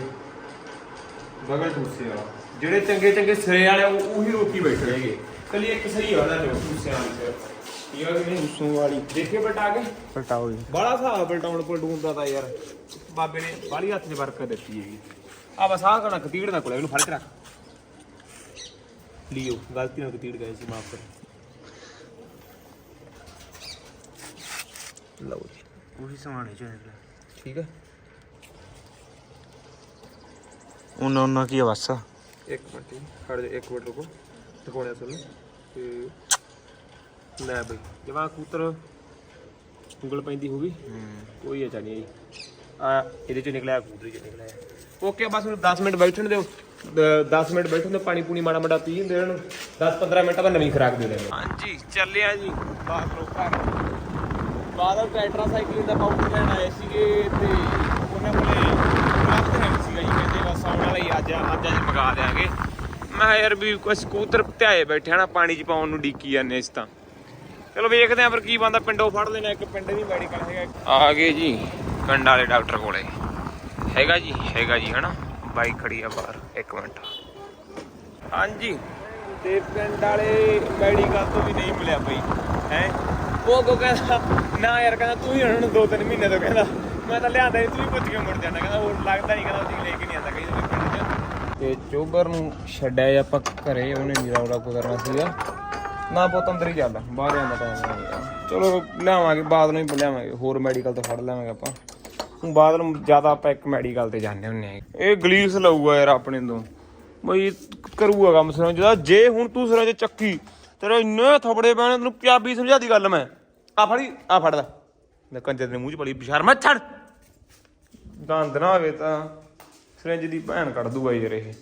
ਬਗਲ ਟੂਸੇ ਵਾਲਾ। ਜਿਹੜੇ ਚੰਗੇ ਚੰਗੇ ਸਿਰੇ ਵਾਲੇ ਉਹ ਉਹੀ ਰੋਕੀ ਬੈਠੇ ਹੈਗੇ। ਕੱਲੀ ਇੱਕ ਸਹੀ ਹੋਣਾ ਜੋ ਟੂਸਿਆਂ ਵਾਲੀ ਸਿਰਫ ਕੀ ਹੋ ਗਈ ਟੁੱਸੂ ਵਾਲੀ। ਦੇਖੇ ਬਟਾ ਕੇ। ਪਲਟਾਓ ਜੀ। ਬੜਾ ਹਿਸਾਬ ਬਲਟਾਉਣ ਪਲਟੂਣ ਦਾ ਤਾਂ ਯਾਰ ਬਾਬੇ ਨੇ ਬਾਲੀ ਹੱਥ 'ਚ ਬਰਕਤ ਦਿੱਤੀ ਹੈਗੀ। ਆ ਬਸ ਆਹ ਕਣਾ ਕਤੀੜ ਨਾ ਕੋਲੇ ਇਹਨੂੰ ਫੜ ਕੇ ਰੱਖ। ਲਿਓ ਗਲਤੀ ਨਾਲ ਕਤੀੜ ਗਏ ਸੀ ਮਾਫ ਕਰ ਲਓ ਜੀ ਉਹੀ ਸਮਾਣੇ ਚ ਹੋਏਗਾ ਠੀਕ ਹੈ ਉਹਨਾਂ ਉਹਨਾਂ ਕੀ ਆ ਬਸ ਇੱਕ ਮਿੰਟ ਜੀ ਖੜ ਜਾ ਇੱਕ ਮਿੰਟ ਰੁਕੋ ਦਿਖਾਉਣਿਆ ਤੁਹਾਨੂੰ ਤੇ ਲੈ ਬਈ ਜਵਾ ਕੂਤਰ ਉਂਗਲ ਪੈਂਦੀ ਹੋ ਗਈ ਕੋਈ ਅਚਾ ਨਹੀਂ ਆਈ ਆ ਇਹਦੇ ਚ ਨਿਕਲਿਆ ਕੂਤਰੀ ਚ ਨਿਕਲਿਆ ਓਕੇ ਬਸ ਹੁਣ 10 ਮਿੰਟ ਬੈਠਣ ਦਿਓ 10 ਮਿੰਟ ਬੈਠਣ ਦਿਓ ਪਾਣੀ ਪੂਣੀ ਮਾੜਾ ਮਾੜਾ ਪੀ ਹੁੰਦੇ ਇਹਨਾਂ ਨੂੰ 10 15 ਮਿੰਟ ਬਾਅਦ ਨਵੀਂ ਖੁਰਾਕ ਦੇ ਦੇਣੀ ਹਾਂਜੀ ਚੱਲਿਆ ਜੀ। ਬਾਥਰੂਮ ਘਰ। ਬਾਦਲ ਟੈਟਰਾ ਸਾਈਕਲਿੰਗ ਦਾ ਪਾਊਡਰ ਲੈਣ ਆਏ ਸੀਗੇ ਤੇ ਉਹਨਾਂ ਕੋਲੇ ਪ੍ਰਾਪਤ ਹੈ ਸੀਗਾ ਜੀ। ਕਹਿੰਦੇ ਬਸ ਆਉਣ ਵਾਲਾ ਹੀ ਅੱਜ ਅੱਜ ਅੱਜ ਮੰਗਾ ਦਿਆਂਗੇ। ਮੈਂ ਕਿਹਾ ਯਾਰ ਵੀ ਕੁਝ ਸਕੂਟਰ ਧਿਆਏ ਬੈਠੇ ਹਨਾ ਪਾਣੀ 'ਚ ਪਾਉਣ ਨੂੰ ਡੀਕੀ ਜਾਂਦੇ ਇਸ ਤਾਂ। ਚਲੋ ਵੇਖਦੇ ਆਂ ਫਿਰ ਕੀ ਬੰਦਾ ਪਿੰਡੋਂ ਫੜ ਲੈਣਾ ਇੱਕ, ਪਿੰਡ ਦੀ ਮੈਡੀਕਲ ਹੈਗਾ। ਆ ਗਏ ਜੀ, ਪਿੰਡ ਵਾਲੇ ਡਾਕਟਰ ਕੋਲੇ। ਹੈਗਾ ਜੀ ਹੈਗਾ ਜੀ, ਹਨਾ? ਬਾਈਕ ਖੜੀ ਆ ਬਾਹਰ ਇੱਕ ਮਿੰਟ। ਹਾਂਜੀ। ਤੇ ਪਿੰਡ ਵਾਲੇ ਮੈਡੀਕਲ ਤੋਂ ਵੀ ਨਹੀਂ ਮਿਲਿਆ ਬਈ ਹੈ? ਉਹ ਕੋ ਕਹਿੰਦਾ ਨਾ ਯਾਰ ਕਹਿੰਦਾ ਤੂੰ ਹੀ ਹੁਣ ਦੋ ਤਿੰਨ ਮਹੀਨੇ ਤੋਂ ਕਹਿੰਦਾ ਮੈਂ ਤਾਂ ਲਿਆਂਦਾ ਨਹੀਂ ਤੂੰ ਹੀ ਪੁੱਛ ਕੇ ਮੁੜ ਜਾਣਾ ਕਹਿੰਦਾ ਹੋਰ ਲੱਗਦਾ ਨਹੀਂ ਕਹਿੰਦਾ ਉਹ ਲੈ ਕੇ ਨਹੀਂ ਆਂਦਾ ਕਈ ਪਿੰਡ 'ਚ। ਤੇ ਚੋਬਰ ਨੂੰ ਛੱਡਿਆ ਆਪਾਂ ਘਰੇ ਉਹਨੇ ਨੀਰਾ ਉਰਾ ਕੋ ਕਰਨਾ ਸੀਗਾ। ਨਾ ਪੁੱਤ ਅੰਦਰ ਹੀ ਚੱਲ ਬਾਹਰ ਆਉਂਦਾ ਟਾਈਮ ਨਹੀਂ। ਚਲੋ ਲਿਆਵਾਂਗੇ ਬਾਅਦ ਨੂੰ ਹੀ ਲਿਆਵਾਂਗੇ ਹੋਰ ਮੈਡੀਕਲ ਤੋਂ ਫੜ ਲਿਆਵਾਂਗੇ ਆਪਾਂ। ਬਾਦਲ ਬਾਅਦ ਜ਼ਿਆਦਾ ਆਪਾਂ ਇੱਕ ਮੈਡੀਕਲ ਤੇ ਜਾਂਦੇ ਹੁੰਨੇ ਆ ਇਹ ਗਲੀਸ ਲਊਗਾ ਯਾਰ ਆਪਣੇ ਤੋਂ। ਬਈ ਕਰੂਗਾ ਕੰਮ ਸਿਰਾਂ ਜਿਹਦਾ ਜੇ ਹੁਣ ਤੂੰ ਸਿਰਾਂ 'ਚ ਚੱਕੀ, ਤੇਰੇ ਇੰਨੇ ਥਪੜੇ ਪੈਣੇ, ਤੈਨੂੰ ਪੰਜਾਬੀ ਸਮਝਾ ਦੀ ਗੱਲ ਮੈਂ? ਆ ਫੜੀ, ਆ ਫੜਦਾ ਮੈਂ ਕੰਜਰ ਦੇ ਮੂੰਹ 'ਚ ਪੜੀ ਬਿਸ਼ਾਰ ਮੈਂ ਛੱਡ। ਦੰਦ ਨਾ ਹੋਵੇ ਤਾਂ ਸਿਰੰਜ ਦੀ ਭੈਣ ਕੱਢ ਦੂਗਾ ਯਾਰ ਇਹ।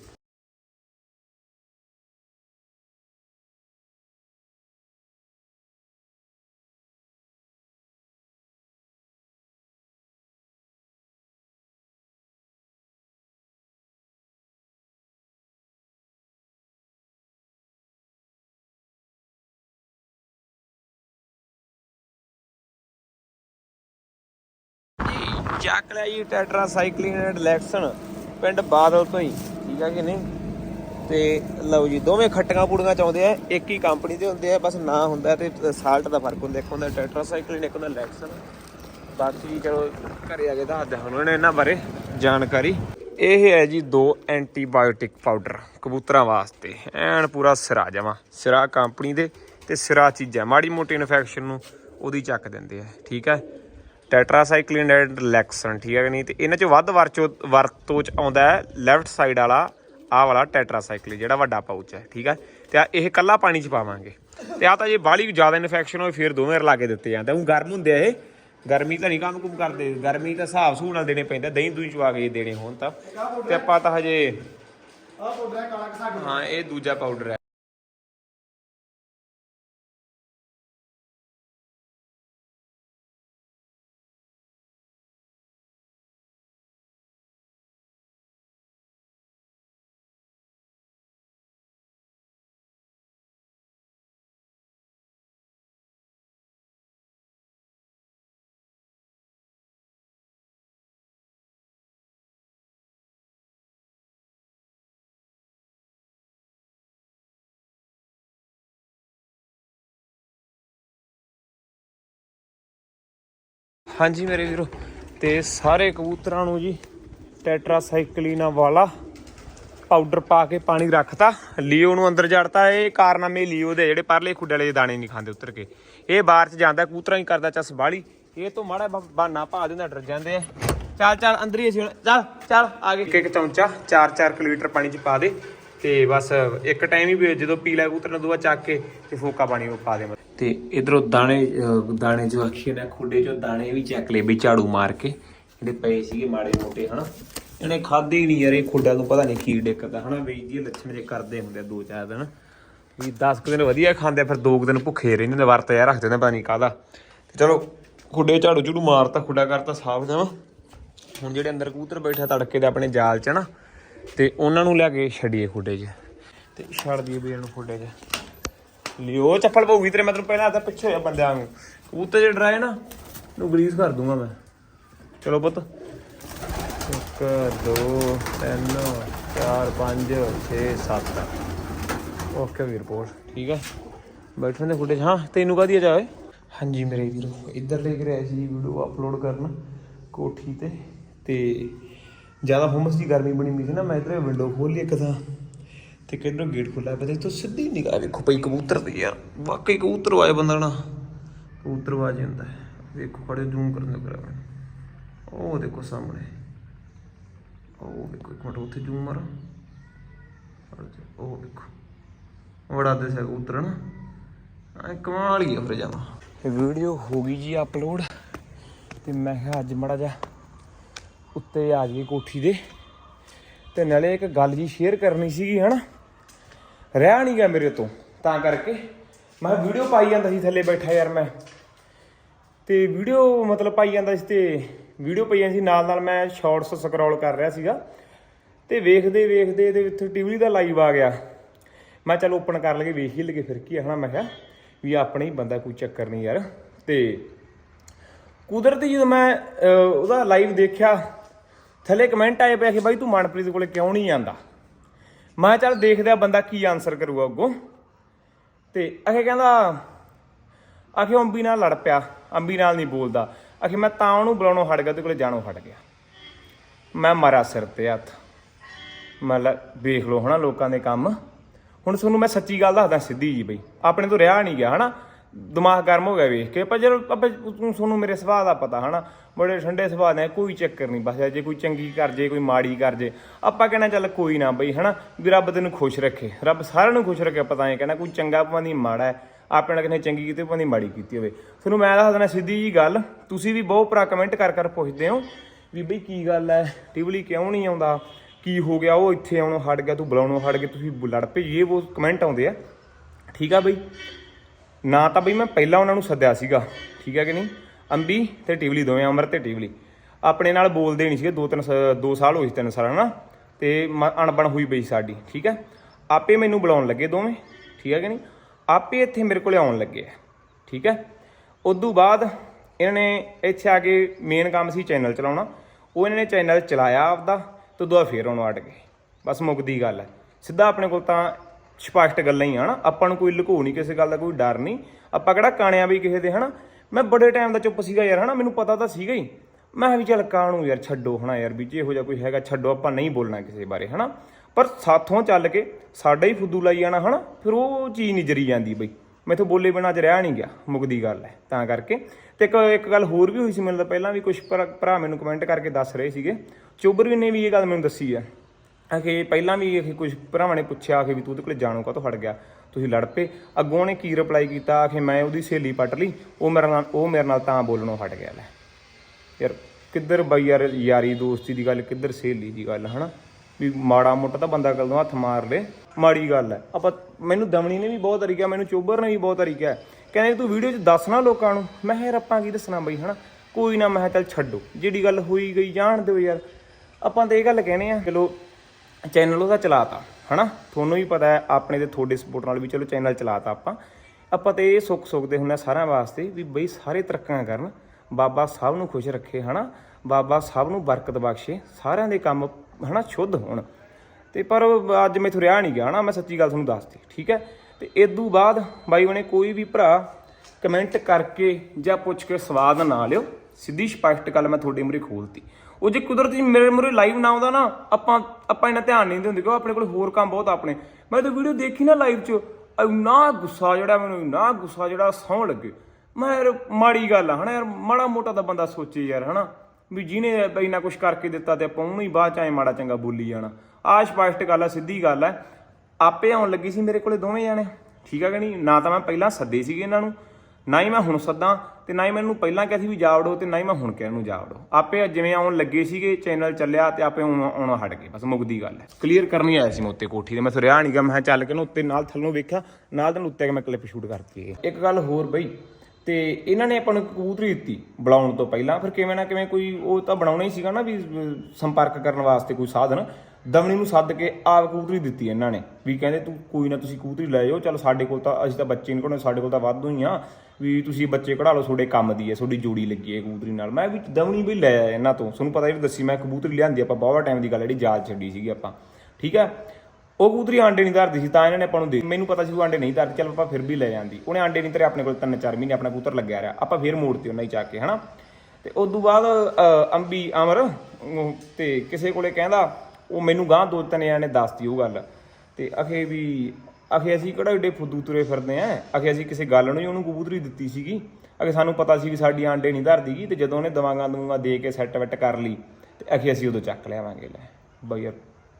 ਚੱਕ ਲਿਆ ਜੀ ਟੈਟਰਾ ਸਾਈਕਲਿੰਗ ਐਂਡ ਲੈਕਸਨ ਪਿੰਡ ਬਾਦਲ ਤੋਂ ਹੀ, ਠੀਕ ਆ ਕਿ ਨਹੀਂ? ਤੇ ਲਓ ਜੀ, ਦੋਵੇਂ ਖੱਟੀਆਂ ਪੂੜੀਆਂ ਚਾਉਂਦੇ ਆ, ਇੱਕ ਹੀ ਕੰਪਨੀ ਦੇ ਹੁੰਦੇ ਆ, ਬਸ ਨਾਂ ਹੁੰਦਾ ਤੇ ਸਾਲਟ ਦਾ ਫ਼ਰਕ ਹੁੰਦਾ, ਇੱਕ ਹੁੰਦਾ ਟੈਟਰਾ ਸਾਈਕਲਿੰਗ, ਇੱਕ ਹੁੰਦਾ ਲੈਕਸਨ ਬਾਕੀ ਚਲੋ, ਘਰੇ ਆ ਕੇ ਦੱਸਦੇ ਹੁਣ ਨੇ ਇਹਨਾਂ ਬਾਰੇ ਜਾਣਕਾਰੀ। ਇਹ ਹੈ ਜੀ ਦੋ ਐਂਟੀਬਾਇਓਟਿਕ ਪਾਊਡਰ ਕਬੂਤਰਾਂ ਵਾਸਤੇ, ਐਨ ਪੂਰਾ ਸਿਰਾ ਜਮਾ, ਸਿਰਾ ਕੰਪਨੀ ਦੇ ਤੇ ਸਿਰਾ ਚੀਜ਼ਾਂ, ਮਾੜੀ ਮੋਟੀ ਇਨਫੈਕਸ਼ਨ ਨੂੰ ਉਹਦੀ ਚੱਕ ਦਿੰਦੇ ਆ, ਠੀਕ ਹੈ ਟੈਟਰਾਸਾਈਕਲਿਨ ਐਂਡ ਰਿਲੈਕਸਨ ਠੀਕ ਹੈ ਕਿ ਨਹੀਂ? ਤੇ ਇਹਨਾਂ ਚ ਵੱਧ ਵਰਚੋ ਵਰਤੋਂ ਚ ਆਉਂਦਾ ਹੈ ਲੈਫਟ ਸਾਈਡ ਵਾਲਾ ਆਹ ਵਾਲਾ ਟੈਟਰਾਸਾਈਕਲਿਨ ਜਿਹੜਾ ਵੱਡਾ ਪਾਊਚ ਹੈ ਠੀਕ ਹੈ? ਤੇ ਆਹ ਇਹ ਕੱਲਾ ਪਾਣੀ ਚ ਪਾਵਾਂਗੇ। ਤੇ ਆ ਤਾਂ ਜੇ ਬਾਹਲੀ ਜ਼ਿਆਦਾ ਇਨਫੈਕਸ਼ਨ ਹੋਵੇ ਫਿਰ ਦੋਵੇਂ ਲਾ ਕੇ ਦਿੱਤੇ ਜਾਂਦੇ ਉਹ ਗਰਮ ਹੁੰਦੇ ਆ ਇਹ। ਗਰਮੀ ਤਾਂ ਨਹੀਂ ਕੰਮ ਕੁਮ ਕਰਦੇ। ਗਰਮੀ ਤਾਂ ਹਿਸਾਬ ਸੂਹ ਨਾਲ ਦੇਣੇ ਪੈਂਦਾ ਦਹੀਂ ਦੂਈ ਚਵਾ ਕੇ ਦੇਣੇ ਹੋਣ ਤਾਂ। ਤੇ ਆਪਾਂ ਤਾਂ ਹਜੇ ਆਹ ਪਾਊਡਰ ਹੈ ਕਾਲਾ ਕਸਾ ਹਾਂ ਇਹ ਦੂਜਾ ਪਾਊਡਰ ਹੈ। ਹਾਂਜੀ ਮੇਰੇ ਵੀਰੋ, ਤੇ ਸਾਰੇ ਕਬੂਤਰਾਂ ਨੂੰ ਜੀ ਟੈਟਰਾਸਾਈਕਲੀਨਾ ਵਾਲਾ ਪਾਊਡਰ ਪਾ ਕੇ ਪਾਣੀ ਰੱਖਤਾ। ਲੀਓ ਨੂੰ ਅੰਦਰ ਜੜਤਾ। ਇਹ ਕਾਰਨਾਮੇ ਲੀਓ ਦੇ ਜਿਹੜੇ ਪਰਲੇ ਖੁੱਡੇ ਵਾਲੇ ਦਾਣੇ ਨਹੀਂ ਖਾਂਦੇ ਉਤਰ ਕੇ। ਇਹ ਬਾਹਰ ਚ ਜਾਂਦਾ, ਕਬੂਤਰਾਂ ਹੀ ਕਰਦਾ ਚਸ ਬਾਲੀ। ਇਹ ਤੋਂ ਮਾੜਾ ਬ- ਬਹਾਨਾ ਪਾ ਦਿੰਦਾ, ਡਰ ਜਾਂਦੇ ਆ। ਚੱਲ ਚੱਲ, ਅੰਦਰ ਹੀ ਅਸੀਂ ਚੱਲ ਚੱਲ, ਆ ਗਏ। ਇੱਕ ਇੱਕ ਚਮਚਾ 4-4 ਲੀਟਰ ਪਾਣੀ ਚ ਪਾ ਦੇ। ਤੇ ਬਸ ਇੱਕ ਟਾਈਮ ਹੀ ਵੀ ਜਦੋਂ ਪੀਲਾ ਲੈ ਕਬੂਤਰ ਨੂੰ ਦੂਆ ਚੱਕ ਕੇ ਤੇ ਫੋਕਾ ਪਾਣੀ ਉਹ ਪਾ ਦੇ। ਤੇ ਇਧਰੋਂ ਦਾਣੇ ਦਾਣੇ ਜੋ ਆਖੀਏ ਨਾ ਖੁੱਡੇ ਚੋਂ ਦਾਣੇ ਵੀ ਚੱਕ ਲਏ ਵੀ ਝਾੜੂ ਮਾਰ ਕੇ। ਜਿਹੜੇ ਪਏ ਸੀਗੇ ਮਾੜੇ ਮੋਟੇ ਹਨਾ। ਇਹਨੇ ਖਾਦੇ ਹੀ ਨਹੀਂ ਯਾਰ ਇਹ ਖੁੱਡਾਂ ਨੂੰ ਪਤਾ ਨਹੀਂ ਕੀ ਡਿੱਕਦਾ ਹਨਾ। ਵੀ ਜੀ ਲੱਛਣ ਜੇ ਕਰਦੇ ਹੁੰਦੇ ਆ ਦੋ ਚਾਰ ਦਿਨ। ਵੀ 10 ਕੁ ਦਿਨ ਵਧੀਆ ਖਾਂਦੇ ਆ, ਫਿਰ ਦੋ ਕੁ ਦਿਨ ਭੁੱਖੇ ਰਹਿੰਦੇ ਨੇ ਵਰਤ ਯਾਰ ਰੱਖਦੇ ਨੇ ਪਤਾ ਨਹੀਂ ਕਾਹਦਾ। ਤੇ ਚਲੋ ਖੁੱਡੇ ਝਾੜੂ ਝੂੜੂ ਮਾਰਤਾ ਖੁੱਡਾ ਕਰਤਾ ਸਾਫ਼ ਜਮਾ। ਹੁਣ ਜਿਹੜੇ ਅੰਦਰ ਕਬੂਤਰ ਬੈਠਾ ਤੜਕੇ ਦੇ ਆਪਣੇ ਜਾਲ 'ਚ ਨਾ ਤੇ ਉਹਨਾਂ ਨੂੰ ਲਿਆ ਕੇ ਛੱਡੀਏ ਖੁੱਡੇ 'ਚ। ਤੇ ਛੱਡ ਦਈਏ ਵੀ ਇਹਨੂੰ ਖੁੱਡੇ 'ਚ। ਲਿਓ ਚੱਪਲ ਪਊਗੀ ਤੇਰੇ ਮਤਲਬ ਪਹਿਲਾਂ ਤਾਂ ਪਿੱਛੇ ਹੋਇਆ ਬੰਦਿਆਂ ਨੂੰ ਕਬੂਤਰ ਜੇ ਡਰਾਏ ਨਾ ਨੂੰ ਗਰੀਸ ਕਰ ਦੂੰਗਾ ਮੈਂ। ਚਲੋ ਪੁੱਤ। 1 2 3 4 5 6 7 ਓਕੇ ਵੀਰ ਰਿਪੋਰਟ ਠੀਕ ਹੈ ਬੈਠਣ ਦੇ 'ਚ ਹਾਂ ਤੈਨੂੰ ਕਾਹਦੀ ਜਾਵੇ ਹਾਂਜੀ ਮੇਰੇ ਵੀਰੋ ਇੱਧਰ ਲੈ ਕੇ ਰਿਹਾ ਸੀ ਵੀਡੀਓ ਅਪਲੋਡ ਕਰਨ ਕੋਠੀ ਤੇ। ਤੇ ਜ਼ਿਆਦਾ ਹੁਮਸ ਦੀ ਗਰਮੀ ਬਣੀ ਹੋਈ ਸੀ ਨਾ ਮੈਂ ਇੱਧਰ ਵਿੰਡੋ ਖੋਲ ਲਈ ਇੱਕ ਤਾਂ। ਤੇ ਕਿਧਰੋਂ ਗੇਟ ਖੁੱਲਾ ਪਿਆ ਤੇ ਇੱਥੋਂ ਸਿੱਧੀ ਨਿਗਾਹ ਵੇਖੋ ਪਈ ਕਬੂਤਰ ਤੇ ਯਾਰ, ਵਾਕਈ ਕਬੂਤਰ ਵਾਏ ਬੰਦਾ ਨਾ ਕਬੂਤਰ ਆ ਜਾਂਦਾ ਵੇਖੋ ਖੜੇ ਜ਼ੂਮ ਕਰਨ ਦਾ ਕਰਾਂ ਉਹ ਦੇਖੋ ਸਾਹਮਣੇ। ਉਹ ਵੇਖੋ ਇੱਕ ਮਿੰਟ ਉੱਥੇ ਜ਼ੂਮ ਮਾਰੋ। ਉਹ ਦੇਖੋ। ਬੜਾ ਦੇ ਸਕ ਕਬੂਤਰ ਨਾ। ਐ ਕਮਾਲ ਹੀ ਆ ਫਿਰ ਜਾਵਾ। ਵੀਡੀਓ ਹੋ ਗਈ ਜੀ ਅਪਲੋਡ ਤੇ ਮੈਂ ਕਿਹਾ ਅੱਜ ਮੜਾ ਜਾ ਉੱਤੇ ਆ ਗਈ ਕੋਠੀ ਦੇ। ਤੇ ਨਾਲੇ ਇੱਕ ਗੱਲ ਜੀ ਸ਼ੇਅਰ ਕਰਨੀ ਸੀਗੀ, ਹਨਾ? ਰਹਿ ਨਹੀਂ ਗਿਆ ਮੇਰੇ ਤੋਂ। ਤਾਂ ਕਰਕੇ ਮੈਂ ਵੀਡੀਓ ਪਾਈ ਜਾਂਦਾ ਸੀ ਥੱਲੇ ਬੈਠਾ ਯਾਰ ਮੈਂ। ਤੇ ਵੀਡੀਓ ਮਤਲਬ ਪਾਈ ਜਾਂਦਾ ਸੀ ਤੇ ਵੀਡੀਓ ਪਈ ਜਾਂਦੀ ਸੀ ਨਾਲ ਨਾਲ ਮੈਂ ਸ਼ਾਰਟਸ ਸਕਰੋਲ ਕਰ ਰਿਹਾ ਸੀਗਾ। ਤੇ ਵੇਖਦੇ ਵੇਖਦੇ ਇਹਦੇ ਵਿੱਚ ਟੀਵੀ ਦਾ ਲਾਈਵ ਆ ਗਿਆ। ਮੈਂ ਚਲ ਓਪਨ ਕਰ ਲਗੇ ਵੇਖ ਹੀ ਲਗੇ ਫਿਰ ਕੀ ਆ। ਹਨਾ ਮੈਂ ਕਿਹਾ ਵੀ ਆਪਣੇ ਹੀ ਬੰਦਾ ਕੋਈ ਚੱਕਰ ਨਹੀਂ ਯਾਰ। ਤੇ ਕੁਦਰਤੀ ਜਦੋਂ ਮੈਂ ਉਹਦਾ ਲਾਈਵ ਦੇਖਿਆ, ਥੱਲੇ ਕਮੈਂਟ ਆਏ ਪਿਆ ਕਿ ਬਾਈ ਤੂੰ ਮਨਪ੍ਰੀਤ ਕੋਲੇ ਕਿਉਂ ਨਹੀਂ ਆਂਦਾ ਮੈਂ ਚੱਲ ਦੇਖਦੇ ਆ ਬੰਦਾ ਕੀ ਆਨਸਰ ਕਰੂਗਾ ਅੱਗੋਂ। ਤੇ ਅਖੇ ਕਹਿੰਦਾ ਆਖੇ ਉਹ ਅੰਬੀ ਨਾਲ ਲੜ ਪਿਆ, ਅੰਬੀ ਨਾਲ ਨਹੀਂ ਬੋਲਦਾ। ਆਖੇ ਮੈਂ ਤਾਂ ਉਹਨੂੰ ਬੁਲਾਉਣੋਂ ਹਟ ਗਿਆ ਤੇ ਕੋਲੇ ਜਾਣੋਂ ਹਟ ਗਿਆ। ਮੈਂ ਮਾਰਾ ਸਿਰ ਤੇ ਹੱਥ। ਮੈਂ ਲੈ ਵੇਖ ਲਓ ਹਨਾ ਲੋਕਾਂ ਦੇ ਕੰਮ। ਹੁਣ ਤੁਹਾਨੂੰ ਮੈਂ ਸੱਚੀ ਗੱਲ ਦੱਸਦਾ ਸਿੱਧੀ ਜੀ ਬਈ, ਆਪਣੇ ਤੋਂ ਰਿਹਾ ਨਹੀਂ ਗਿਆ ਹਨਾ। ਦਿਮਾਗ ਗਰਮ ਹੋ ਗਿਆ ਵੇਖ ਕੇ ਪਰ ਜਦੋਂ ਆਪਾਂ ਤੁਹਾਨੂੰ ਮੇਰੇ ਸੁਭਾਅ ਦਾ ਪਤਾ ਹਨਾ, ਬੜੇ ਠੰਡੇ ਸੁਭਾਅ ਦੇ ਕੋਈ ਚੱਕਰ ਨਹੀਂ, ਬਸ ਜੇ ਕੋਈ ਚੰਗੀ ਕਰ ਜੇ, ਕੋਈ ਮਾੜੀ ਕਰ ਜੇ, ਆਪਾਂ ਕਹਿਣਾ ਚੱਲ ਕੋਈ ਨਾ ਬਈ, ਹਨਾ, ਵੀ ਰੱਬ ਤੈਨੂੰ ਖੁਸ਼ ਰੱਖੇ, ਰੱਬ ਸਾਰਿਆਂ ਨੂੰ ਖੁਸ਼ ਰੱਖੇ ਪਤਾ ਨਹੀਂ ਕਹਿਣਾ ਕੋਈ ਚੰਗਾ ਭਾਵੇਂ ਦੀ ਮਾੜਾ ਹੈ, ਆਪਣੇ ਨਾਲ ਕਿਸੇ ਚੰਗੀ ਕੀਤੀ, ਭਾਵੇਂ ਮਾੜੀ ਕੀਤੀ ਹੋਵੇ। ਤੁਹਾਨੂੰ ਮੈਂ ਦੱਸ ਦੇਣਾ ਸਿੱਧੀ ਜੀ ਗੱਲ, ਤੁਸੀਂ ਵੀ ਬਹੁਤ ਭਰਾ ਕਮੈਂਟ ਕਰ ਕਰ ਪੁੱਛਦੇ ਹੋ, ਵੀ ਬਈ ਕੀ ਗੱਲ ਹੈ, ਟਿਵਲੀ ਕਿਉਂ ਨਹੀਂ ਆਉਂਦਾ, ਕੀ ਹੋ ਗਿਆ, ਉਹ ਇੱਥੇ ਆਉਣੋਂ ਹਟ ਗਿਆ, ਤੂੰ ਬੁਲਾਉਣੋਂ ਹਟ ਗਿਆ, ਤੁਸੀਂ ਲੜ ਪਏ, ਇਹ ਉਹ ਕਮੈਂਟ ਆਉਂਦੇ ਆ। ਠੀਕ ਆ ਬਈ? ਨਾ ਤਾਂ ਬਈ ਮੈਂ ਪਹਿਲਾਂ ਉਹਨਾਂ ਨੂੰ ਸੱਦਿਆ ਸੀਗਾ, ਠੀਕ ਹੈ ਕਿ ਨਹੀਂ? ਅੰਬੀ ਤੇ ਟਿਵਲੀ ਦੋਵੇਂ ਅਮਰ ਤੇ ਟਿਵਲੀ। ਆਪਣੇ ਨਾਲ ਬੋਲਦੇ ਨਹੀਂ ਸੀਗੇ, ਦੋ ਤਿੰਨ ਸ- ਦੋ ਸਾਲ ਹੋਏ ਸੀ ਤਿੰਨ ਸਾਲ, ਹਨਾ? ਤੇ ਮ- ਅਣਬਣ ਹੋਈ ਪਈ ਸਾਡੀ, ਠੀਕ ਹੈ? ਆਪੇ ਮੈਨੂੰ ਬੁਲਾਉਣ ਲੱਗੇ ਦੋਵੇਂ, ਠੀਕ ਹੈ ਕਿ ਨਹੀਂ? ਆਪੇ ਇੱਥੇ ਮੇਰੇ ਕੋਲੇ ਆਉਣ ਲੱਗੇ ਠੀਕ ਹੈ? ਉਦੋਂ ਬਾਅਦ ਇਹਨਾਂ ਨੇ ਇੱਥੇ ਆ ਕੇ ਮੇਨ ਕੰਮ ਸੀ ਚੈਨਲ ਚਲਾਉਣਾ। ਉਹ ਇਹਨਾਂ ਨੇ ਚੈਨਲ ਚਲਾਇਆ ਆਪਦਾ, ਤੇ ਦੁਆ ਫੇਰ ਆਉਣੋਂ ਅਟ ਗਏ। ਬਸ ਮੁੱਕਦੀ ਗੱਲ ਹੈ। ਸਿੱਧਾ ਆਪਣੇ ਕੋਲ ਤਾਂ ਸਪਸ਼ਟ ਗੱਲਾਂ ਹੀ ਆ, ਹਨਾ? ਆਪਾਂ ਨੂੰ ਕੋਈ ਲੁਕੋ ਨਹੀਂ ਕਿਸੇ ਗੱਲ ਦਾ, ਕੋਈ ਡਰ ਨਹੀਂ। ਆਪਾਂ ਕਿਹੜਾ ਕਾਣਿਆ ਵੀ ਕਿਸੇ ਦੇ, ਹਨਾ? ਮੈਂ ਬੜੇ ਟਾਈਮ ਦਾ ਚੁੱਪ ਸੀਗਾ ਯਾਰ, ਹਨਾ? ਮੈਨੂੰ ਪਤਾ ਤਾਂ ਸੀਗਾ ਹੀ। ਮੈਂ ਕਿਹਾ ਵੀ ਚੱਲ ਕਾਣੂ ਯਾਰ ਛੱਡੋ, ਹਨਾ ਯਾਰ? ਵੀ ਜੇ ਇਹੋ ਜਿਹਾ ਕੋਈ ਹੈਗਾ, ਛੱਡੋ, ਆਪਾਂ ਨਹੀਂ ਬੋਲਣਾ ਕਿਸੇ ਬਾਰੇ, ਹਨਾ? ਪਰ ਸਾਥੋਂ ਚੱਲ ਕੇ ਸਾਡਾ ਹੀ ਫੁੱਦੂ ਲਾਈ ਜਾਣਾ, ਹਨਾ? ਫਿਰ ਉਹ ਚੀਜ਼ ਨਹੀਂ ਜਰੀ ਜਾਂਦੀ ਬਈ। ਮੈਥੋਂ ਬੋਲੇ ਬਿਨਾਂ ਅੱਜ ਰਹਿ ਨਹੀਂ ਗਿਆ ਮੁੱਕਦੀ ਗੱਲ ਹੈ, ਤਾਂ ਕਰਕੇ। ਤੇ ਇੱਕ ਇੱਕ ਗੱਲ ਹੋਰ ਵੀ ਹੋਈ ਸੀ ਮੈਨੂੰ ਤਾਂ ਪਹਿਲਾਂ ਵੀ ਕੁਝ ਭਰਾ ਮੈਨੂੰ ਕਮੈਂਟ ਕਰਕੇ ਦੱਸ ਰਹੇ ਸੀਗੇ। ਚੋਬਰ ਵੀ ਨੇ ਵੀ ਇਹ ਗੱਲ ਮੈਨੂੰ ਦੱਸੀ ਹੈ। ਆਖੇ, ਪਹਿਲਾਂ ਵੀ ਇਹ ਕੁਝ ਭਰਾਵਾਂ ਨੇ ਪੁੱਛਿਆ, ਆਖੇ ਵੀ ਤੂੰ ਉਹਦੇ ਕੋਲੇ ਜਾਣੋ ਕਾਹਤੋਂ ਹਟ ਗਿਆ? ਤੁਸੀਂ ਲੜ ਪਏ। ਅੱਗੋਂ ਉਹਨੇ ਕੀ ਰਿਪਲਾਈ ਕੀਤਾ? ਆਖੇ, ਮੈਂ ਉਹਦੀ ਸਹੇਲੀ ਪੱਟ ਲਈ, ਉਹ ਮੇਰੇ ਨਾਲ, ਉਹ ਮੇਰੇ ਨਾਲ ਤਾਂ ਬੋਲਣੋਂ ਹਟ ਗਿਆ ਲੈ। ਯਾਰ, ਕਿੱਧਰ ਬਈ ਯਾਰ, ਯਾਰੀ ਦੋਸਤੀ ਦੀ ਗੱਲ, ਕਿੱਧਰ ਸਹੇਲੀ ਦੀ ਗੱਲ, ਹਨਾ? ਵੀ ਮਾੜਾ ਮੋਟਾ ਤਾਂ ਬੰਦਾ ਕਦੋਂ ਹੱਥ ਮਾਰ ਲੇ। ਮਾੜੀ ਗੱਲ ਹੈ। ਆਪਾਂ, ਮੈਨੂੰ ਦਮਣੀ ਨੇ ਵੀ ਬਹੁਤ ਤਰੀਕਾ ਮੈਨੂੰ ਚੋਬਰ ਨੇ ਵੀ ਬਹੁਤ ਤਰੀਕਾ ਕਹਿੰਦੇ, ਤੂੰ ਵੀਡੀਓ 'ਚ ਦੱਸਣਾ ਲੋਕਾਂ ਨੂੰ। ਮੈਂ ਕਿਹਾ, ਯਾਰ, ਆਪਾਂ ਕੀ ਦੱਸਣਾ ਬਈ, ਹਨਾ? ਕੋਈ ਨਾ, ਮੈਂ ਕਿਹਾ, ਚੱਲ ਛੱਡੋ। ਜਿਹੜੀ ਗੱਲ ਹੋਈ ਗਈ, ਜਾਣ ਦਿਓ ਯਾਰ। ਆਪਾਂ ਤਾਂ ਇਹ ਗੱਲ ਕਹਿੰਦੇ ਆ। ਚਲੋ ਚੈਨਲ ਉਹਦਾ ਚਲਾਤਾ, ਹਨਾ? ਤੁਹਾਨੂੰ ਵੀ ਪਤਾ ਹੈ, ਆਪਣੇ ਤੇ ਤੁਹਾਡੇ ਸਪੋਰਟ ਨਾਲ ਵੀ ਚਲੋ ਚੈਨਲ ਚਲਾਤਾ ਆਪਾਂ। ਆਪਾਂ ਤੇ ਇਹ ਸੁੱਖ ਸੁੱਖਦੇ ਹੁੰਦੇ ਹਾਂ ਸਾਰਿਆਂ ਵਾਸਤੇ ਵੀ ਬਈ ਸਾਰੇ ਤਰੱਕੀਆਂ ਕਰਨ, ਬਾਬਾ ਸਭ ਨੂੰ ਖੁਸ਼ ਰੱਖੇ, ਹਨਾ? ਬਾਬਾ ਸਭ ਨੂੰ ਬਰਕਤ ਬਖਸ਼ੇ, ਸਾਰਿਆਂ ਦੇ ਕੰਮ, ਹਨਾ, ਸ਼ੁੱਧ ਹੋਣ। ਤੇ ਪਰ ਅੱਜ ਮੈਥੋਂ ਰਿਹਾ ਨਹੀਂ ਗਿਆ, ਹਨਾ? ਮੈਂ ਸੱਚੀ ਗੱਲ ਤੁਹਾਨੂੰ ਦੱਸਦੀ ਠੀਕ ਹੈ? ਤੇ ਇਦੋਂ ਬਾਅਦ ਬਾਈ ਉਹਨੇ ਕੋਈ ਵੀ ਭਰਾ ਕਮੈਂਟ ਕਰਕੇ ਜਾਂ ਪੁੱਛ ਕੇ ਸਵਾਦ ਨਾ ਲਿਓ, ਸਿੱਧੀ ਸਪਸ਼ਟ ਗੱਲ ਮੈਂ ਤੁਹਾਡੇ ਮੂਹਰੇ ਖੋਲਤੀ। ਉਹ ਜੇ ਕੁਦਰਤੀ ਮੇਰੇ ਮੂਹਰੇ ਲਾਈਵ ਨਾ ਆਉਂਦਾ ਨਾ, ਆਪਾਂ ਆਪਾਂ ਇਹਨਾਂ ਧਿਆਨ ਨਹੀਂ ਦਿੰਦੇ ਕਿਉਂ ਆਪਣੇ ਕੋਲ ਹੋਰ ਕੰਮ ਬਹੁਤ ਆਪਣੇ। ਮੈਂ ਤਾਂ ਵੀਡੀਓ ਦੇਖੀ ਨਾ ਲਾਈਵ 'ਚ, ਇੰਨਾ ਗੁੱਸਾ ਜਿਹੜਾ ਮੈਨੂੰ, ਇੰਨਾ ਗੁੱਸਾ ਜਿਹੜਾ ਸੌਂ ਲੱਗੇ। ਮੈਂ ਯਾਰ ਮਾੜੀ ਗੱਲ ਆ, ਹਨਾ ਯਾਰ, ਮਾੜਾ ਮੋਟਾ ਤਾਂ ਬੰਦਾ ਸੋਚੇ ਯਾਰ, ਹਨਾ। ਵੀ ਜਿਹਨੇ ਇੰਨਾ ਕੁਝ ਕਰਕੇ ਦਿੱਤਾ ਤੇ ਆਪਾਂ ਉਹਨੂੰ ਹੀ ਬਾਅਦ ਚ ਐ ਮਾੜਾ ਚੰਗਾ ਬੋਲੀ ਜਾਣਾ। ਆਹ ਸਪਸ਼ਟ ਗੱਲ ਆ, ਸਿੱਧੀ ਗੱਲ ਆ। ਆਪੇ ਆਉਣ ਲੱਗੀ ਸੀ ਮੇਰੇ ਕੋਲੇ ਦੋਵੇਂ ਜਾਣੇ, ਠੀਕ ਆ ਕਿ ਨਹੀਂ? ਨਾ ਤਾਂ ਮੈਂ ਪਹਿਲਾਂ ਸੱਦੇ ਸੀਗੇ ਇਹਨਾਂ ਨੂੰ ਨਾ ਹੀ ਮੈਂ ਹੁਣ ਸੱਦਾਂ ਤੇ ਨਾ ਹੀ ਮੈਨੂੰ ਪਹਿਲਾਂ ਕਿਹਾ ਸੀ ਵੀ ਜਾ ਵੜੋ ਤੇ ਨਾ ਹੀ ਮੈਂ ਹੁਣ ਕਿਹਾ ਨੂੰ ਜਾ ਵੜੋ। ਆਪੇ ਜਿਵੇਂ ਆਉਣ ਲੱਗੇ ਸੀਗੇ ਚੈਨਲ ਚੱਲਿਆ ਤੇ ਆਪੇ ਆਉਣਾ ਹਟ ਗਏ। ਬਸ ਮੁੱਕਦੀ ਗੱਲ ਹੈ। ਕਲੀਅਰ ਕਰਨੀ ਆਇਆ ਸੀ ਮੈਂ ਉੱਤੇ ਕੋਠੀ ਤੇ। ਮੈਂ ਰਿਹਾ ਨਹੀਂ ਗਾ, ਮੈਂ ਕਿਹਾ ਚੱਲ ਕੇ ਨਾ ਉੱਤੇ ਨਾਲ ਥੱਲੋਂ ਵੇਖਿਆ ਨਾਲ ਦੇ ਉੱਤੇ ਮੈਂ ਕਲਿੱਪ ਸ਼ੂਟ ਕਰਤੀ ਇੱਕ ਗੱਲ ਹੋਰ ਬਈ, ਤੇ ਇਹਨਾਂ ਨੇ ਆਪਾਂ ਨੂੰ ਕਬੂਤਰੀ ਦਿੱਤੀ ਬੁਲਾਉਣ ਤੋਂ ਪਹਿਲਾਂ। ਫਿਰ ਕਿਵੇਂ ਨਾ ਕਿਵੇਂ ਕੋਈ ਉਹ ਤਾਂ ਬਣਾਉਣਾ ਹੀ ਸੀਗਾ ਨਾ ਵੀ ਸੰਪਰਕ ਕਰਨ ਵਾਸਤੇ ਕੋਈ ਸਾਧਨ। ਦਮਣੀ ਨੂੰ ਸੱਦ ਕੇ ਆਪ ਕਬੂਤਰੀ ਦਿੱਤੀ ਇਹਨਾਂ ਨੇ, ਵੀ ਕਹਿੰਦੇ ਤੂੰ ਕੋਈ ਨਾ ਤੁਸੀਂ ਕਬੂਤਰੀ ਲੈ ਜਾਓ ਚਲ ਸਾਡੇ ਕੋਲ ਤਾਂ ਅਸੀਂ ਤਾਂ ਬੱਚੇ ਨਹੀਂ ਕੋਲ ਸਾਡੇ ਕੋਲ ਤਾਂ ਵਾਧੂ ਹੀ ਆ, ਵੀ ਤੁਸੀਂ ਬੱਚੇ ਕਢਾ ਲਓ, ਤੁਹਾਡੇ ਕੰਮ ਦੀ ਹੈ, ਤੁਹਾਡੀ ਜੋੜੀ ਲੱਗੀ ਹੈ ਕਬੂਤਰੀ ਨਾਲ। ਮੈਂ ਵੀ ਦਮਣੀ ਵੀ ਲੈ ਆਇਆ ਇਹਨਾਂ ਤੋਂ, ਤੁਹਾਨੂੰ ਪਤਾ ਇਹ ਦੱਸੀ, ਮੈਂ ਕਬੂਤਰੀ ਲਿਆਂਦੀ, ਆਪਾਂ ਬਹੁਤ ਟਾਈਮ ਦੀ ਗੱਲ ਜਿਹੜੀ ਯਾਦ ਛੱਡੀ ਸੀਗੀ ਆਪਾਂ। ਠੀਕ ਹੈ ਉਹ ਕਬੂਤਰੀ ਆਂਡੇ ਨਹੀਂ ਧਰਦੀ ਸੀ, ਤਾਂ ਇਹਨਾਂ ਨੇ ਆਪਾਂ ਨੂੰ ਦੇ ਮੈਨੂੰ ਪਤਾ ਸੀ ਉਹ ਆਂਡੇ ਨਹੀਂ ਧਰਦੀ, ਚਲ ਆਪਾਂ ਫਿਰ ਵੀ ਲੈ ਜਾਂਦੀ ਉਹਨੇ ਆਂਡੇ ਨਹੀਂ ਧਰੇ, ਆਪਣੇ ਕੋਲ ਤਿੰਨ ਚਾਰ ਮਹੀਨੇ ਆਪਣਾ ਕਬੂਤਰ ਲੱਗਿਆ ਰਿਹਾ। ਆਪਾਂ ਫਿਰ ਮੋੜਤੇ ਉਹਨਾਂ ਹੀ ਚੱਕ ਕੇ ਹਨਾ? ਤੇ ਉਸ ਤੋਂ ਬਾਅਦ ਅੰਬੀ, ਅਮਰ, ਉਹ ਤੇ ਕਿਸੇ ਕੋਲੇ ਕਹਿੰਦਾ ਉਹ ਮੈਨੂੰ ਗਾਂ ਦੋ ਤਿੰਨ ਜਣਿਆਂ ਨੇ ਦੱਸਤੀ ਉਹ ਗੱਲ। ਤੇ ਅਖੇ ਵੀ, ਅਖੇ ਅਸੀਂ ਕਿਹੜਾ ਏਡੇ ਫੁੱਦੂ ਤੁਰੇ ਫਿਰਦੇ ਆਂ? ਅਖੇ ਅਸੀਂ ਕਿਸੇ ਗੱਲ ਨੂੰ ਹੀ ਉਹਨੂੰ ਕਬੂਤਰੀ ਦਿੱਤੀ ਸੀਗੀ। ਅਖੇ ਸਾਨੂੰ ਪਤਾ ਸੀ ਵੀ ਸਾਡੀ ਆਂਡੇ ਨਹੀਂ ਧਰਦੀਗੀ ਤੇ ਜਦੋਂ ਉਹਨੇ ਦਵਾਂਗਾ ਦੂੰਗਾ ਦੇ ਕੇ ਸੈੱਟ ਵੈੱਟ ਕਰ ਲਈ, ਤੇ ਅਖੇ ਅਸੀਂ ਉਦੋਂ ਚੱਕ ਲਿਆਵਾਂਗੇ ਲੈ। ਬਈ ਯਾਰ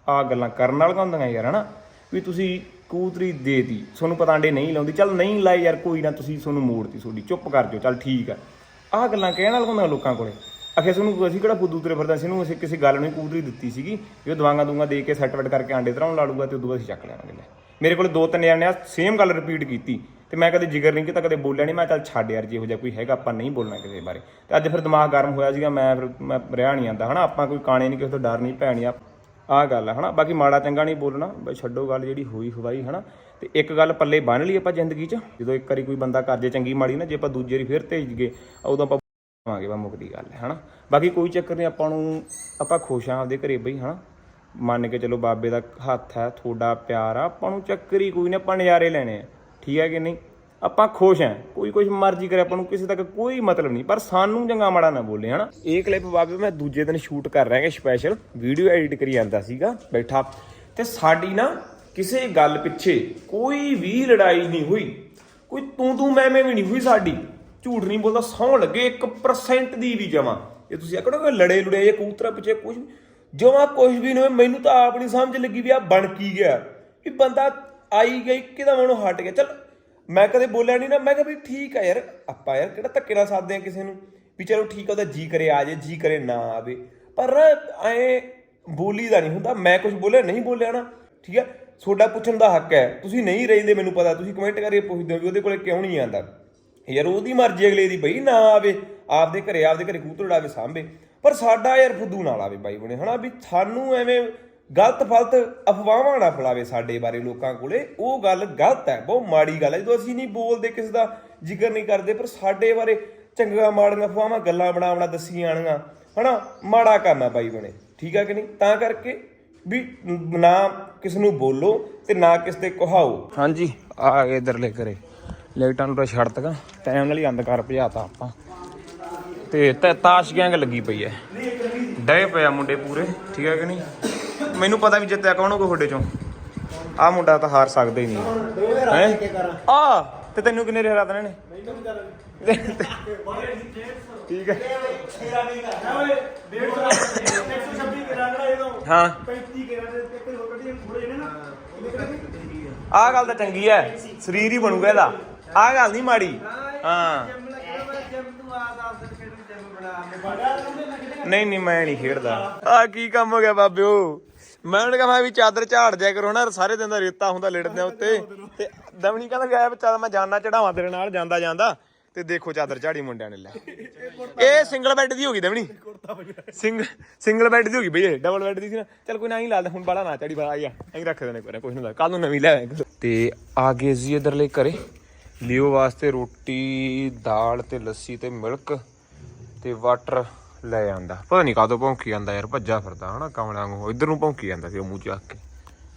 ਆ ਗੱਲਾਂ ਕਰਨ ਨਾਲ ਹੁੰਦੀਆਂ ਯਾਰ, ਹਨਾ? ਵੀ ਤੁਸੀਂ ਕਬੂਤਰੀ ਦੇਤੀ, ਤੁਹਾਨੂੰ ਪਤਾ ਆਂਡੇ ਨਹੀਂ ਲਾਉਂਦੀ। ਚੱਲ ਨਹੀਂ ਲਾਏ ਯਾਰ, ਕੋਈ ਨਾ ਤੁਸੀਂ ਤੁਹਾਨੂੰ ਮੋੜਤੀ ਤੁਹਾਡੀ। ਚੁੱਪ ਕਰ ਜਾਓ, ਚੱਲ ਠੀਕ ਆ। ਆਹ ਗੱਲਾਂ ਕਹਿਣ ਨਾਲ ਹੁੰਦੀਆਂ ਲੋਕਾਂ ਕੋਲੇ। ਅਖੇ ਸਾਨੂੰ ਅਸੀਂ ਕਿਹੜਾ ਫੁੱਦੂ ਤੁਰੇ ਫਿਰਦਾ ਸੀ ਇਹਨੂੰ ਅਸੀਂ ਕਿਸੇ ਗੱਲ ਨੂੰ ਕੂਦਰੀ ਦਿੱਤੀ ਸੀਗੀ ਵੀ ਉਹ ਦਵਾਂਗਾ ਦੂੰਗਾ ਦੇ ਕੇ ਸੈੱਟ ਕਰਕੇ ਆਂਡੇ ਧਰਾਉਣ ਲਾ ਲੂਗਾ ਤੇ ਉਦੋਂ ਬਾਅਦ ਅਸੀਂ ਚੱਕ ਲਿਆਵਾਂਗੇ ਲੈ। ਮੇਰੇ ਕੋਲ ਦੋ ਤਿੰਨ ਜਣੇ ਸੇਮ ਗੱਲ ਰਿਪੀਟ ਕੀਤੀ ਤੇ ਮੈਂ ਕਦੇ ਜਿਗਰ ਨਹੀਂ ਕੀਤਾ, ਕਦੇ ਬੋਲਿਆ ਨਹੀਂ। ਮੈਂ ਚੱਲ ਛੱਡ ਯਾਰ, ਜੇ ਇਹੋ ਜਿਹਾ ਕੋਈ ਹੈਗਾ, ਆਪਾਂ ਨਹੀਂ ਬੋਲਣਾ ਕਿਸੇ ਬਾਰੇ। ਤੇ ਅੱਜ ਫਿਰ ਦਿਮਾਗ ਗਰਮ ਹੋਇਆ ਸੀਗਾ, ਮੈਂ ਫਿਰ, ਮੈਂ ਰਿਹਾ ਨਹੀਂ ਆਂਦਾ ਹਨਾ? ਆਪਾਂ ਕੋਈ ਕਾਣੇ ਨਹੀਂ, ਕਿਸੇ ਤੋਂ ਡਰ ਨਹੀਂ, ਭੈਣੀ ਆ ਆਹ ਗੱਲ ਆ, ਹਨਾ? ਬਾਕੀ ਮਾੜਾ ਚੰਗਾ ਨਹੀਂ ਬੋਲਣਾ ਬਈ ਛੱਡੋ ਗੱਲ ਜਿਹੜੀ ਹੋਈ ਹਵਾਈ ਹਨਾ? ਤੇ ਇੱਕ ਗੱਲ ਪੱਲੇ ਬੰਨ ਲਈ ਆਪਾਂ ਜ਼ਿੰਦਗੀ 'ਚ, ਜਦੋਂ ਇੱਕ ਵਾਰੀ ਕੋਈ ਬੰਦਾ ਕਰ ਜੇ ਚੰਗੀ ਮਾੜੀ ਨਾ, ਜੇ ਆਪਾਂ ਦੂਜੇ ਵਾਰੀ ਫਿਰ ਤੇਜ ਗਏ ਉਦੋਂ ਆਪਾਂ ਆਵਾਂਗੇ ਬਾ ਮੁੱਕਦੀ ਗੱਲ ਹੈ, ਹਨਾ? ਬਾਕੀ ਕੋਈ ਚੱਕਰ ਨਹੀਂ, ਆਪਾਂ ਨੂੰ, ਆਪਾਂ ਖੁਸ਼ ਆ ਆਪਦੇ ਘਰੇ ਬਈ, ਹਨਾ? ਮੰਨ ਕੇ ਚਲੋ ਬਾਬੇ ਦਾ ਹੱਥ ਹੈ, ਤੁਹਾਡਾ ਪਿਆਰ ਆ, ਆਪਾਂ ਨੂੰ ਚੱਕਰ ਹੀ ਕੋਈ ਨਾ ਆਪਾਂ ਨਜ਼ਾਰੇ ਲੈਣੇ ਆ। ਠੀਕ ਹੈ ਕਿ ਨਹੀਂ? ਆਪਾਂ ਖੁਸ਼ ਹਾਂ, ਕੋਈ ਕੁਝ ਮਰਜ਼ੀ ਕਰੇ, ਆਪਾਂ ਨੂੰ ਕਿਸੇ ਤੱਕ ਕੋਈ ਮਤਲਬ ਨਹੀਂ, ਪਰ ਸਾਨੂੰ ਚੰਗਾ ਮਾੜਾ ਨਾ ਬੋਲੇ, ਹਨਾ? ਇਹ ਕਲਿੱਪ ਬਾਬੇ ਮੈਂ ਦੂਜੇ ਦਿਨ ਸ਼ੂਟ ਕਰ ਰਿਹਾ ਹਾਂ ਸਪੈਸ਼ਲ ਵੀਡੀਓ ਐਡਿਟ ਕਰੀ ਜਾਂਦਾ ਸੀਗਾ, ਬੈਠਾ। ਤੇ ਸਾਡੀ ਨਾ ਕਿਸੇ ਗੱਲ ਪਿੱਛੇ ਕੋਈ ਵੀ ਲੜਾਈ ਨਹੀਂ ਹੋਈ। ਕੋਈ ਤੂੰ ਤੂੰ ਮੈਂ ਮੈਂ ਵੀ ਨਹੀਂ ਹੋਈ ਸਾਡੀ। ਝੂਠ ਨਹੀਂ ਬੋਲਦਾ ਸੌ ਲੱਗੇ 1% ਦੀ ਵੀ ਜਮਾ। ਇਹ ਤੁਸੀਂ ਆਖਣਾ ਕਿ ਲੜੇ ਲੁੜੇ ਇਹ ਕਬੂਤਰਾਂ ਪਿੱਛੇ ਕੁਝ ਜਮਾ ਕੁਝ ਵੀ ਨਹੀਂ ਹੋਇਆ। ਮੈਨੂੰ ਤਾਂ ਆਪ ਨਹੀਂ ਸਮਝ ਲੱਗੀ ਵੀ ਆ ਬਣ ਕੀ ਗਿਆ। ਵੀ ਬੰਦਾ ਆਈ ਗਈ ਕਿਦਾਂ ਮਨੋਂ ਹਟ ਗਿਆ। ਚਲ, ਮੈਂ ਕਦੇ ਬੋਲਿਆ ਨਹੀਂ ਨਾ, ਮੈਂ ਕਿਹਾ ਵੀ ਠੀਕ ਆ ਯਾਰ, ਆਪਾਂ ਯਾਰ ਕਿਹੜਾ ਧੱਕੇ ਨਾਲ ਸਾਧਦੇ ਆ ਕਿਸੇ ਨੂੰ? ਵੀ ਚਲੋ ਠੀਕ ਆ, ਉਹਦਾ ਜੀ ਕਰੇ ਆ ਜੇ, ਜੀ ਕਰੇ ਨਾ ਆਵੇ। ਪਰ ਐ ਬੋਲੀ ਦਾ ਨਹੀਂ ਹੁੰਦਾ, ਮੈਂ ਕੁਝ ਬੋਲਿਆ, ਨਹੀਂ ਬੋਲਿਆ ਨਾ, ਠੀਕ ਆ? ਤੁਹਾਡਾ ਪੁੱਛਣ ਦਾ ਹੱਕ ਹੈ। ਤੁਸੀਂ ਨਹੀਂ ਰਹਿੰਦੇ, ਮੈਨੂੰ ਪਤਾ, ਤੁਸੀਂ ਕਮੈਂਟ ਕਰਕੇ ਪੁੱਛਦੇ ਹੋ ਵੀ ਉਹਦੇ ਕੋਲੇ ਕਿਉਂ ਨਹੀਂ ਆਂਦਾ ਯਾਰ ਉਹਦੀ ਮਰਜ਼ੀ ਅਗਲੇ ਦੀ ਬਈ, ਨਾ ਆਵੇ। ਆਪਦੇ ਘਰੇ ਆਪਦੇ ਘਰੇ ਕੂਤਰ ਉਡਾਵੇ ਸਾਂਭੇ। ਪਰ ਸਾਡਾ ਯਾਰ ਫੁੱਦੂ ਨਾਲ ਆਵੇ ਬਾਈ ਬਣੇ, ਹਨਾ? ਵੀ ਸਾਨੂੰ ਐਵੇਂ ਗਲਤ ਫਲਤ ਅਫਵਾਹਾਂ ਨਾ ਫੈਲਾਵੇ ਸਾਡੇ ਬਾਰੇ ਲੋਕਾਂ ਕੋਲੇ। ਉਹ ਗੱਲ ਗਲਤ ਹੈ, ਬਹੁਤ ਮਾੜੀ ਗੱਲ ਹੈ। ਜਦੋਂ ਅਸੀਂ ਨਹੀਂ ਬੋਲਦੇ ਕਿਸੇ ਦਾ, ਜ਼ਿਕਰ ਨਹੀਂ ਕਰਦੇ, ਪਰ ਸਾਡੇ ਬਾਰੇ ਚੰਗਾ ਮਾੜੀਆਂ ਅਫਵਾਹਾਂ, ਗੱਲਾਂ ਬਣਾ ਬਣਾ ਦੱਸੀ ਜਾਣੀਆਂ ਹਨਾ? ਮਾੜਾ ਕੰਮ ਹੈ ਬਾਈ ਬਣੇ। ਠੀਕ ਹੈ ਕਿ ਨਹੀਂ? ਤਾਂ ਕਰਕੇ ਵੀ ਨਾ ਕਿਸ ਨੂੰ ਬੋਲੋ ਤੇ ਨਾ ਕਿਸ ਤੇ ਕਹਾਓ। ਹਾਂਜੀ, ਆ ਗਏ ਇਧਰਲੇ ਕਰੇ ਲਾਈਟਾਂ ਨੂੰ ਛੱਡ ਤਗਾ ਟਾਈਮ ਨਾਲ ਹੀ ਅੰਧਕਾਰ ਭਜਾਤਾ ਆਪਾਂ। ਤੇ ਤਾਸ਼ ਗੈਂਗ ਲੱਗੀ ਪਈ ਐ। ਡਏ ਪਿਆ ਮੁੰਡੇ ਪੂਰੇ, ਠੀਕ ਹੈ ਕਿ ਨਹੀਂ? ਮੈਨੂੰ ਪਤਾ ਵੀ ਜਿੱਤਿਆ ਕੌਣ ਹੋਊਗਾ ਤੁਹਾਡੇ ਚੋਂ। ਆ ਮੁੰਡਾ ਤਾਂ ਹਾਰ ਸਕਦਾ ਹੀ ਨਹੀਂ। ਹੈ? ਆ, ਤੇ ਤੈਨੂੰ ਕਿੰਨੇ ਦੇ ਹਰਾ ਦੇਣੇ ਨੇ? ਮੈਨੂੰ ਵੀ ਠੀਕ ਹੈ। ਤੇਰਾ ਨਹੀਂ ਕਰਦਾ ਓਏ 150 126 ਕੇ ਰੰਗ ਇਹ ਤੋਂ ਹਾਂ 35 ਕੇ ਆਹ ਗੱਲ ਤਾਂ ਨਹੀਂ ਮਾੜੀ ਹਾਂ ਨਹੀਂ ਨਹੀਂ ਮੈਂ ਨਹੀਂ ਖੇਡਦਾ। ਆ ਕੀ ਕੰਮ ਹੋ ਗਿਆ ਬਾਬਿਓ? ਮੈਂ ਉਹਨੇ ਕਹਾ ਵੀ ਚਾਦਰ ਝਾੜ ਦਿਆ ਕਰੋ ਨਾ ਸਾਰੇ ਦਿਨ ਦਾ ਰੇਤਾ ਹੁੰਦਾ ਲੇਟਦੇ ਉੱਤੇ। ਤੇ ਦਮਣੀ ਕਹਿੰਦਾ ਗਿਆ ਚੱਲ ਮੈਂ ਜਾਣਾ ਚੜਾਵਾਂ ਤੇਰੇ ਨਾਲ ਜਾਂਦਾ ਜਾਂਦਾ। ਤੇ ਦੇਖੋ ਚਾਦਰ ਝਾੜੀ ਮੁੰਡਿਆਂ ਨੇ ਲੈ। ਇਹ ਸਿੰਗਲ ਬੈੱਡ ਦੀ ਹੋ ਗਈ ਦਮਣੀ। ਸਿੰਗਲ ਸਿੰਗਲ ਬੈੱਡ ਦੀ ਹੋ ਗਈ ਬਈ ਇਹ ਡਬਲ ਬੈੱਡ ਦੀ ਸੀ ਨਾ। ਚੱਲ ਕੋਈ ਨਾ ਹੀ ਲਾ ਦੇ ਹੁਣ ਬਾਲਾ ਨਾ ਚੜੀ ਬਾਲਾ ਆ ਐਂ ਰੱਖ ਦੇਣੇ ਕੋਈ ਨਾ ਕੱਲ ਨੂੰ ਨਵੀਂ ਲੈ ਆਵਾਂਗੇ ਤੇ ਆ ਗਏ ਜੀ ਇਧਰਲੇ ਘਰੇ। ਲਿਓ ਵਾਸਤੇ ਰੋਟੀ ਦਾਲ ਤੇ ਲੱਸੀ ਤੇ ਮਿਲਕ ਤੇ ਵਾਟਰ ਲੈ ਜਾਂਦਾ ਪਤਾ ਨਹੀਂ ਕਾਦੋਂ ਭੌਂਕੀ ਜਾਂਦਾ ਯਾਰ ਭੱਜਾ ਫਿਰਦਾ ਹਨਾ ਕਮਲਿਆਂ ਨੂੰ ਇਧਰ ਨੂੰ ਭੌਂਕੀ ਜਾਂਦਾ ਸੀ ਉਹ ਮੂੰਹ ਚੱਕ ਕੇ।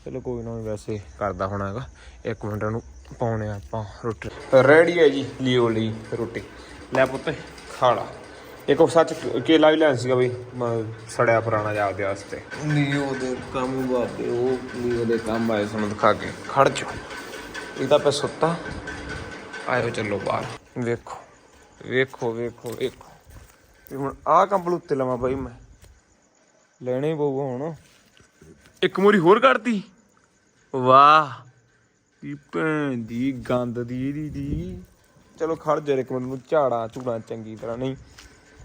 ਚਲੋ ਕੋਈ ਨਾ ਵੈਸੇ ਕਰਦਾ ਹੋਣਾ ਹੈਗਾ। ਇੱਕ ਮਿੰਟ ਨੂੰ ਪਾਉਣੇ ਆਪਾਂ ਰੋਟੀ। ਰੈਡੀ ਹੈ ਜੀ ਲਿਓ ਲਈ ਰੋਟੀ। ਲੈ ਪੁੱਤ ਖਾ ਲਾ। ਇੱਕ ਉਹ ਸੱਚ ਕੇਲਾ ਵੀ ਲੈਣ ਸੀਗਾ ਬਈ ਮ- ਸੜਿਆ ਪੁਰਾਣਾ ਜਾ ਆਪਦੇ ਵਾਸਤੇ। ਲਿਓ ਦੇ ਕੰਮ ਬਾਬੇ ਉਹ ਲਿਓ ਦੇ ਕੰਮ ਆਏ ਸਾਨੂੰ ਦਿਖਾ ਕੇ। ਖੜ ਜਾ। ਇਹ ਤਾਂ ਪੈ ਸੁੱਤਾ। ਆਇਓ ਚੱਲੋ ਬਾਹਰ। ਵੇਖੋ ਵੇਖੋ ਵੇਖੋ ਵੇਖੋ। ਤੇ ਹੁਣ ਆਹ ਕੰਬਲ ਉੱਤੇ ਲਵਾਂ ਬਾਈ ਮੈਂ। ਲੈਣਾ ਹੀ ਪਊਗਾ ਹੁਣ। ਇੱਕ ਮੋਰੀ ਹੋਰ ਕੱਢਤੀ। ਵਾਹ। ਇਹ ਭੈਣ ਦੀ ਗੰਦ ਦੀ ਇਹਦੀ ਦੀ। ਚਲੋ ਖੜ ਜਾ ਇੱਕ ਮਿੰਟ ਨੂੰ ਝਾੜਾ ਝੂੜਾ ਚੰਗੀ ਤਰ੍ਹਾਂ ਨਹੀਂ।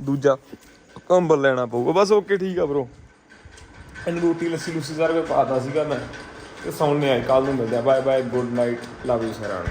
ਦੂਜਾ ਕੰਬਲ ਲੈਣਾ ਪਊਗਾ। ਬਸ ਓਕੇ ਠੀਕ ਆ ਬ్రో ਇਹਨੂੰ ਰੋਟੀ ਲੱਸੀ ਲੁੱਸੀ ਸਾਰਾ ਕੁਝ ਪਾਤਾ ਸੀਗਾ ਮੈਂ। ਤੇ ਸੌਣ ਨੇ ਆਈ ਕੱਲ ਨੂੰ ਮਿਲਦੇ ਆ। Bye bye good night love you ਸਰਾਣ